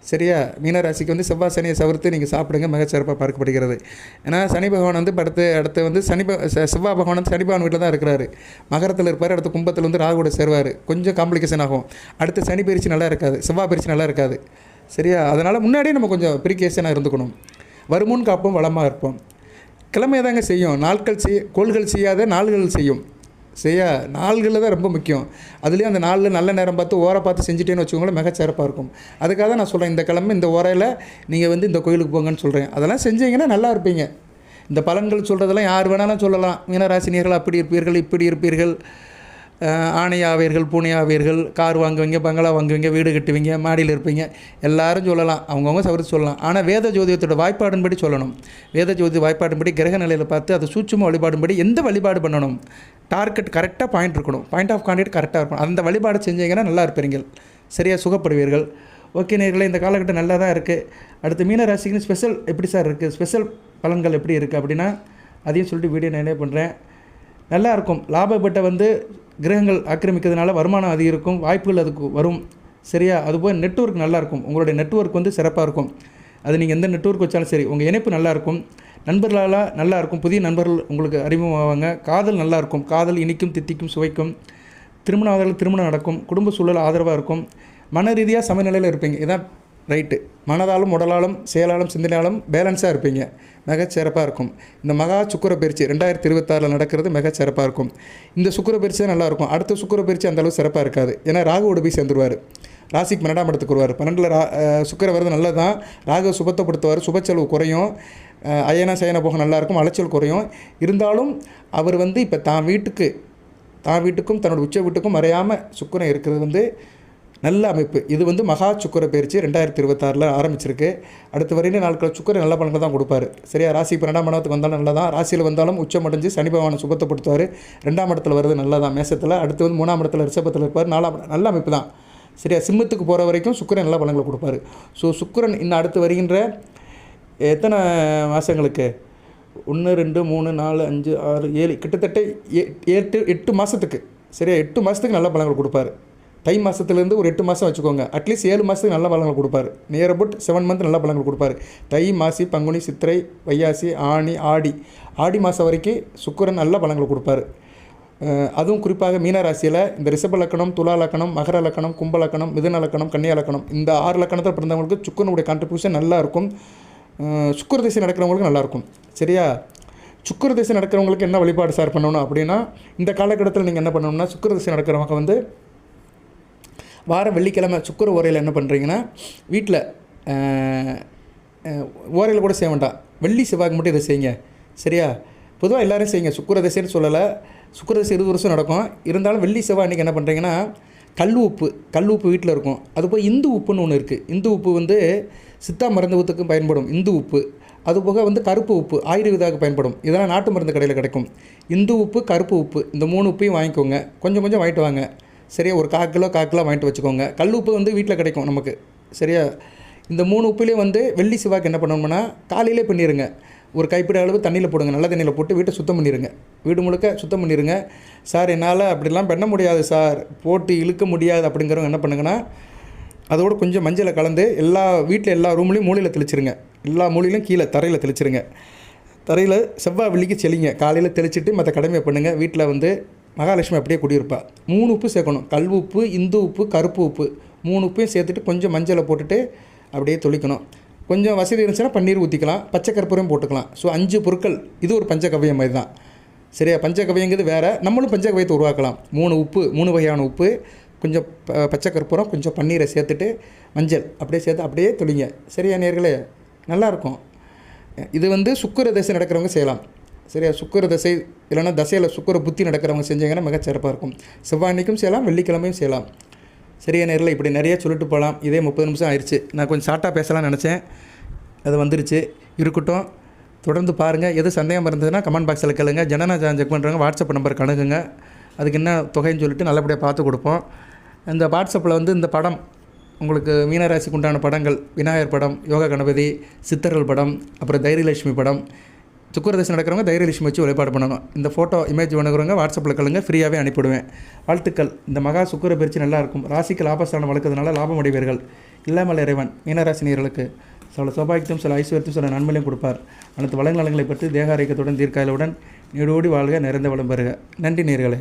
சரியா? மீன ராசிக்கு வந்து செவ்வாய் சனியை தவிர்த்து நீங்கள் சாப்பிடுங்க. மிகச்சிறப்பாக பார்க்கப்படுகிறது. ஏன்னா சனி பகவான் வந்து அடுத்து அடுத்து வந்து சனி ப- செவ்வாய் பகவான் வந்து சனி பகவான் வீட்டில் தான் இருக்கிறாரு. மகரத்தில் இருப்பார் அடுத்து கும்பத்தில் வந்து ராகுவோட சேர்வார் சேருவார். கொஞ்சம் காம்ப்ளிகேஷன் ஆகும். அடுத்து சனி பயிற்சி நல்லா இருக்காது. செவ்வாய் பயிற்சி நல்லா இருக்காது. சரியா? அதனால் முன்னாடியே நம்ம கொஞ்சம் ப்ரிகேஷனாக இருந்துக்கணும். வருமுன் காப்போம் வளமாக இருப்போம். கிழமை தாங்க செய்யும். நாட்கள் செய் கோள்கள் செய்யாத நாள்கள் செய்யும். சரியா? நாள்களில் தான் ரொம்ப முக்கியம். அதுலேயும் அந்த நாளில் நல்ல நேரம் பார்த்து ஓரை பார்த்து செஞ்சுட்டேன்னு வச்சுக்கோங்களேன் மிகச்சிறப்பாக இருக்கும். அதுக்காக தான் நான் சொல்கிறேன் இந்த கிழமை இந்த ஓரையில் நீங்கள் வந்து இந்த கோயிலுக்கு போங்கன்னு சொல்கிறேன் அதெல்லாம் செஞ்சீங்கன்னா நல்லா இருப்பீங்க. இந்த பலன்கள் சொல்கிறதெல்லாம் யார் வேணாலும் சொல்லலாம். மீனராசினியர்கள் அப்படி இருப்பீர்கள் இப்படி இருப்பீர்கள். ஆணை ஆவீர்கள் பூனை ஆவீர்கள் கார் வாங்குவீங்க பங்களா வாங்குவீங்க வீடு கட்டுவீங்க மாடியில் இருப்பீங்க எல்லாரும் சொல்லலாம். அவங்கவுங்க சவரித்து சொல்லலாம். ஆனால் வேத ஜோதியத்தோட வாய்ப்பாடின்படி சொல்லணும். வேத ஜோதி வாய்ப்பாடின்படி கிரக நிலையில் பார்த்து அது சூட்சமாக வழிபாடும்படி எந்த வழிபாடு பண்ணணும்? டார்கெட் கரெக்டாக பாயிண்ட் இருக்கணும். பாயிண்ட் ஆஃப் கான்டாக்ட் கரெக்டாக இருக்கணும். அந்த வழிபாடு செஞ்சீங்கன்னா நல்லா இருப்பீர்கள். சரியாக சுகப்படுவீர்கள். ஓகே நேர்களை இந்த காலகட்டம் நல்லா தான் இருக்குது அடுத்து மீன ராசிக்குன்னு ஸ்பெஷல் எப்படி சார் இருக்குது ஸ்பெஷல் பலன்கள் எப்படி இருக்குது அப்படின்னா அதையும் சொல்லிட்டு வீடியோ நான் என்ன பண்ணுறேன் நல்லா இருக்கும் லாபப்பட்ட வந்து கிரகங்கள் ஆக்கிரமிக்கிறதுனால வருமானம் அதிகரிக்கும் வாய்ப்புகள் அதுக்கு வரும். சரியா? அதுபோல் நெட்வொர்க் நல்லாயிருக்கும். உங்களுடைய நெட்வொர்க் வந்து சிறப்பாக இருக்கும். அது நீங்கள் எந்த நெட்வொர்க் வச்சாலும் சரி உங்கள் இணைப்பு நல்லாயிருக்கும். நண்பர்களால் நல்லா இருக்கும் புதிய நண்பர்கள் உங்களுக்கு அறிமுகமாவாங்க. காதல் நல்லாயிருக்கும். காதல் இனிக்கும் தித்திக்கும் சுவைக்கும். திருமணம் ஆதரவு திருமணம் நடக்கும். குடும்ப சூழல் ஆதரவாக இருக்கும். மன ரீதியாக சமநிலையில் இருப்பீங்க. இதான் ரைட்டு. மனதாலும் உடலாலும் செயலாலும் சிந்தனையாலும் பேலன்ஸாக இருப்பீங்க. மிகச்சிறப்பாக இருக்கும். இந்த மகா சுக்கர பயிற்சி ரெண்டாயிரத்தி இருபத்தாறில் நடக்கிறது மிகச்சிறப்பாக இருக்கும். இந்த சுக்கர பயிற்சி தான் நல்லாயிருக்கும் அடுத்த சுக்கர பயிற்சி அந்தளவுக்கு சிறப்பாக இருக்காது. ஏன்னா ராகுவோடு போய் சேர்ந்துருவார். ராசிக்கு பன்னெண்டாம் இடத்துக்கு வருவார். பன்னெண்டில் ரா அஹ் சுக்கிர வருது நல்லதான் ராகு சுபத்தப்படுத்துவார் சுப செலவு குறையும். அஹ் அயன சயன போக நல்லாயிருக்கும் அலைச்சல் குறையும். இருந்தாலும் அவர் வந்து இப்போ தான் வீட்டுக்கு தான் வீட்டுக்கும் தன்னோட உச்ச வீட்டுக்கும் மறையாமல் சுக்கரம் இருக்கிறது வந்து நல்ல அமைப்பு. இது வந்து மகா சுக்கர பயிற்சி ரெண்டாயிரத்தி இருபத்தாறில் ஆரம்பிச்சிருக்கு. அடுத்து வரையில நாட்கள் சுக்கர நல்ல பலன்கள் தான் கொடுப்பாரு. சரியா? ராசி இப்போ ரெண்டாம் இடத்துக்கு வந்தாலும் நல்லா தான் ராசியில் வந்தாலும் உச்சம் அடைஞ்சு சனி பகவானை சுபத்தப்படுத்துவார் ரெண்டாம் இடத்துல வருது நல்லா தான் மேசத்தில்? அடுத்து வந்து மூணாம் இடத்துல ரிஷபத்தில் இருப்பார். நாலாம் நல்ல அமைப்பு தான். சரியா? சிம்மத்துக்கு போகிற வரைக்கும் சுக்கரன் நல்ல பலன்களை கொடுப்பாரு. ஸோ சுக்கரன் இன்னும் அடுத்து வருகின்ற எத்தனை மாதங்களுக்கு ஒன்று ரெண்டு மூணு நாலு அஞ்சு ஆறு ஏழு கிட்டத்தட்ட எட்டு எட்டு மாதத்துக்கு சரியா? எட்டு மாதத்துக்கு நல்ல பலன்கள் கொடுப்பாரு. தை மாதத்துலேருந்து ஒரு எட்டு மாதம் வச்சுக்கோங்க. அட்லீஸ்ட் ஏழு மாதத்துக்கு நல்ல பலன்கள் கொடுப்பாரு. நியர் அபவுட் செவன் மந்த் நல்ல பழங்கள் கொடுப்பாரு. தை மாசி பங்குனி சித்திரை வையாசி ஆனி ஆடி. ஆடி மாதம் வரைக்கும் சுக்கரன் நல்ல பழங்களை கொடுப்பாரு. அதுவும் குறிப்பாக மீன ராசியில் இந்த ரிஷப லக்கணம் துலா லக்கணம் மகர லக்கணம் கும்ப லக்கணம் மிதுன லக்கணம் கன்னியா லக்கணம் இந்த ஆறு லக்கணத்தில் பிறந்தவங்களுக்கு சுக்கரனுடைய கான்ட்ரிபியூஷன் நல்லா இருக்கும். திசை நடக்கிறவங்களுக்கு நல்லாயிருக்கும் சரியா? சுக்கர திசை நடக்கிறவங்களுக்கு என்ன வழிபாடு சார் பண்ணணும் அப்படின்னா இந்த காலகட்டத்தில் நீங்கள் என்ன பண்ணணும்னா சுக்கர திசை நடக்கிறவங்க வந்து வார வெள்ளிக்கிழமை சுக்கர ஓரையில் என்ன பண்ணுறீங்கன்னா வீட்டில் ஓரையில் கூட செய்ய வேண்டாம். வெள்ளி செவ்வாய்க்கு மட்டும் இதை செய்யுங்க. சரியா? பொதுவாக எல்லோரும் செய்யுங்க. சுக்கர தசைன்னு சொல்லலை. சுக்கர தசை இருபது வருஷம் நடக்கும். இருந்தாலும் வெள்ளி செவ்வாய் இன்றைக்கி என்ன பண்ணுறீங்கன்னா கல் உப்பு கல் உப்பு வீட்டில் இருக்கும். அதுபோல் இந்து உப்புன்னு ஒன்று இருக்குது இந்து உப்பு வந்து சித்தா மருந்துவத்துக்கும் பயன்படும். இந்து உப்பு. அதுபோக வந்து கருப்பு உப்பு ஆயுர்வேதாவுக்கு பயன்படும். இதெல்லாம் நாட்டு மருந்து கடையில் கிடைக்கும். இந்து உப்பு கருப்பு உப்பு இந்த மூணு உப்பையும் வாங்கிக்கோங்க. கொஞ்சம் கொஞ்சம் வாங்கிட்டு வாங்க. சரியா ஒரு கால் கிலோ கால் கிலோ வாங்கிட்டு வச்சுக்கோங்க. கல் உப்பு வந்து வீட்டில் கிடைக்கும் நமக்கு. சரியா? இந்த மூணு உப்புலேயும் வந்து வெள்ளி சிவாக்கு என்ன பண்ணணும்னா காலையிலே பண்ணிடுங்க ஒரு கைப்பிடி அளவு தண்ணியில் போடுங்க. நல்ல தண்ணியில் போட்டு வீட்டை சுத்தம் பண்ணிடுங்க வீடு முழுக்க சுத்தம் பண்ணிடுங்க சார் என்னால் அப்படிலாம் பண்ண முடியாது சார். போட்டு இழுக்க முடியாது அப்படிங்கிறவங்க என்ன பண்ணுங்கன்னா அதோட கொஞ்சம் மஞ்சளை கலந்து எல்லா வீட்டில் எல்லா ரூம்லேயும் மூலையில் தெளிச்சிருங்க. எல்லா மூலையிலும் கீழே தரையில் தெளிச்சிருங்க. தரையில் செவ்வாய் வெள்ளிக்கு செளிங்க. காலையில் தெளிச்சிட்டு மற்ற கடமையை பண்ணுங்கள் வீட்டில் வந்து மகாலட்சுமி அப்படியே குடியிருப்பாள் மூணு உப்பு சேர்க்கணும். கல் உப்பு இந்து உப்பு கருப்பு உப்பு. மூணு உப்பையும் சேர்த்துட்டு கொஞ்சம் மஞ்சளை போட்டுட்டு அப்படியே தொளிக்கணும். கொஞ்சம் வசதி இருந்துச்சுன்னா பன்னீர் ஊற்றிக்கலாம் பச்சை கற்பூரம் போட்டுக்கலாம். ஸோ அஞ்சு பொருட்கள். இது ஒரு பஞ்சகவியம் மாதிரி தான். சரியா? பஞ்சகவியங்கிறது வேறு. நம்மளும் பஞ்சகவியத்தை உருவாக்கலாம். மூணு உப்பு மூணு வகையான உப்பு. கொஞ்சம் ப- பச்சை கற்பூரம் கொஞ்சம் பன்னீரை சேர்த்துட்டு மஞ்சள் அப்படியே சேர்த்து அப்படியே தொழிங்க சரியா நேர்களே? நல்லாயிருக்கும் இது வந்து சுக்கர தசை நடக்கிறவங்க செய்யலாம். சரியா? சுக்கிர தசை இல்லைன்னா தசையில் சுக்கர புத்தி நடக்கிறவங்க செஞ்சீங்கன்னா மிக சிறப்பாக இருக்கும். செவ்வாய் அன்னைக்கும் செய்யலாம் வெள்ளிக்கிழமையும் செய்யலாம். சரியா நேரில் இப்படி நிறைய சொல்லிட்டு போகலாம். இதே முப்பது நிமிஷம் ஆயிடுச்சு நான் கொஞ்சம் ஷார்ட்டாக பேசலாம்னு நினச்சேன். அது வந்துருச்சு. இருக்கட்டும். தொடர்ந்து பாருங்கள் எது சந்தேகம் இருந்ததுன்னா கமெண்ட் பாக்ஸில் கேளுங்க. ஜனனா செக் பண்ணுறவங்க வாட்ஸ்அப் நம்பர் கணக்குங்க அதுக்கு என்ன தொகைன்னு சொல்லிட்டு நல்லபடியாக பார்த்து கொடுப்போம். இந்த வாட்ஸ்அப்பில் வந்து இந்த படம் உங்களுக்கு மீனராசிக்கு உண்டான படங்கள் விநாயகர் படம் யோகா கணபதி சித்தர்கள் படம் அப்புறம் தைரியலட்சுமி படம் சுக்கரதசை நடக்கிறவங்க தைரியலட்சுமி வச்சு வழிபாடு பண்ணணும். இந்த ஃபோட்டோ இமேஜ் வேணுங்கிறவங்க வாட்ஸ்அப்பில் கலங்க ஃப்ரீயாகவே அனுப்பிவிடுவேன். வாழ்த்துக்கள். இந்த மகா சுக்கர பயிற்சி நல்லா இருக்கும். ராசிக்கு லாபஸ்தானம் வளர்க்கறதுனால லாபம் அடைவீர்கள். இல்லாமல் இறைவன் மீனராசினியர்களுக்கு சில சௌபாகியத்தையும் சில ஐஸ்வர்யத்தையும் சில நன்மையும் கொடுப்பார். அனைத்து வளநலங்களை பற்றி தேகாரைக்கத்துடன் தீர்க்காயலுடன் நீடோடி வாழ்க நிறைந்த வளம் பெறுக. நன்றி நேர்களே.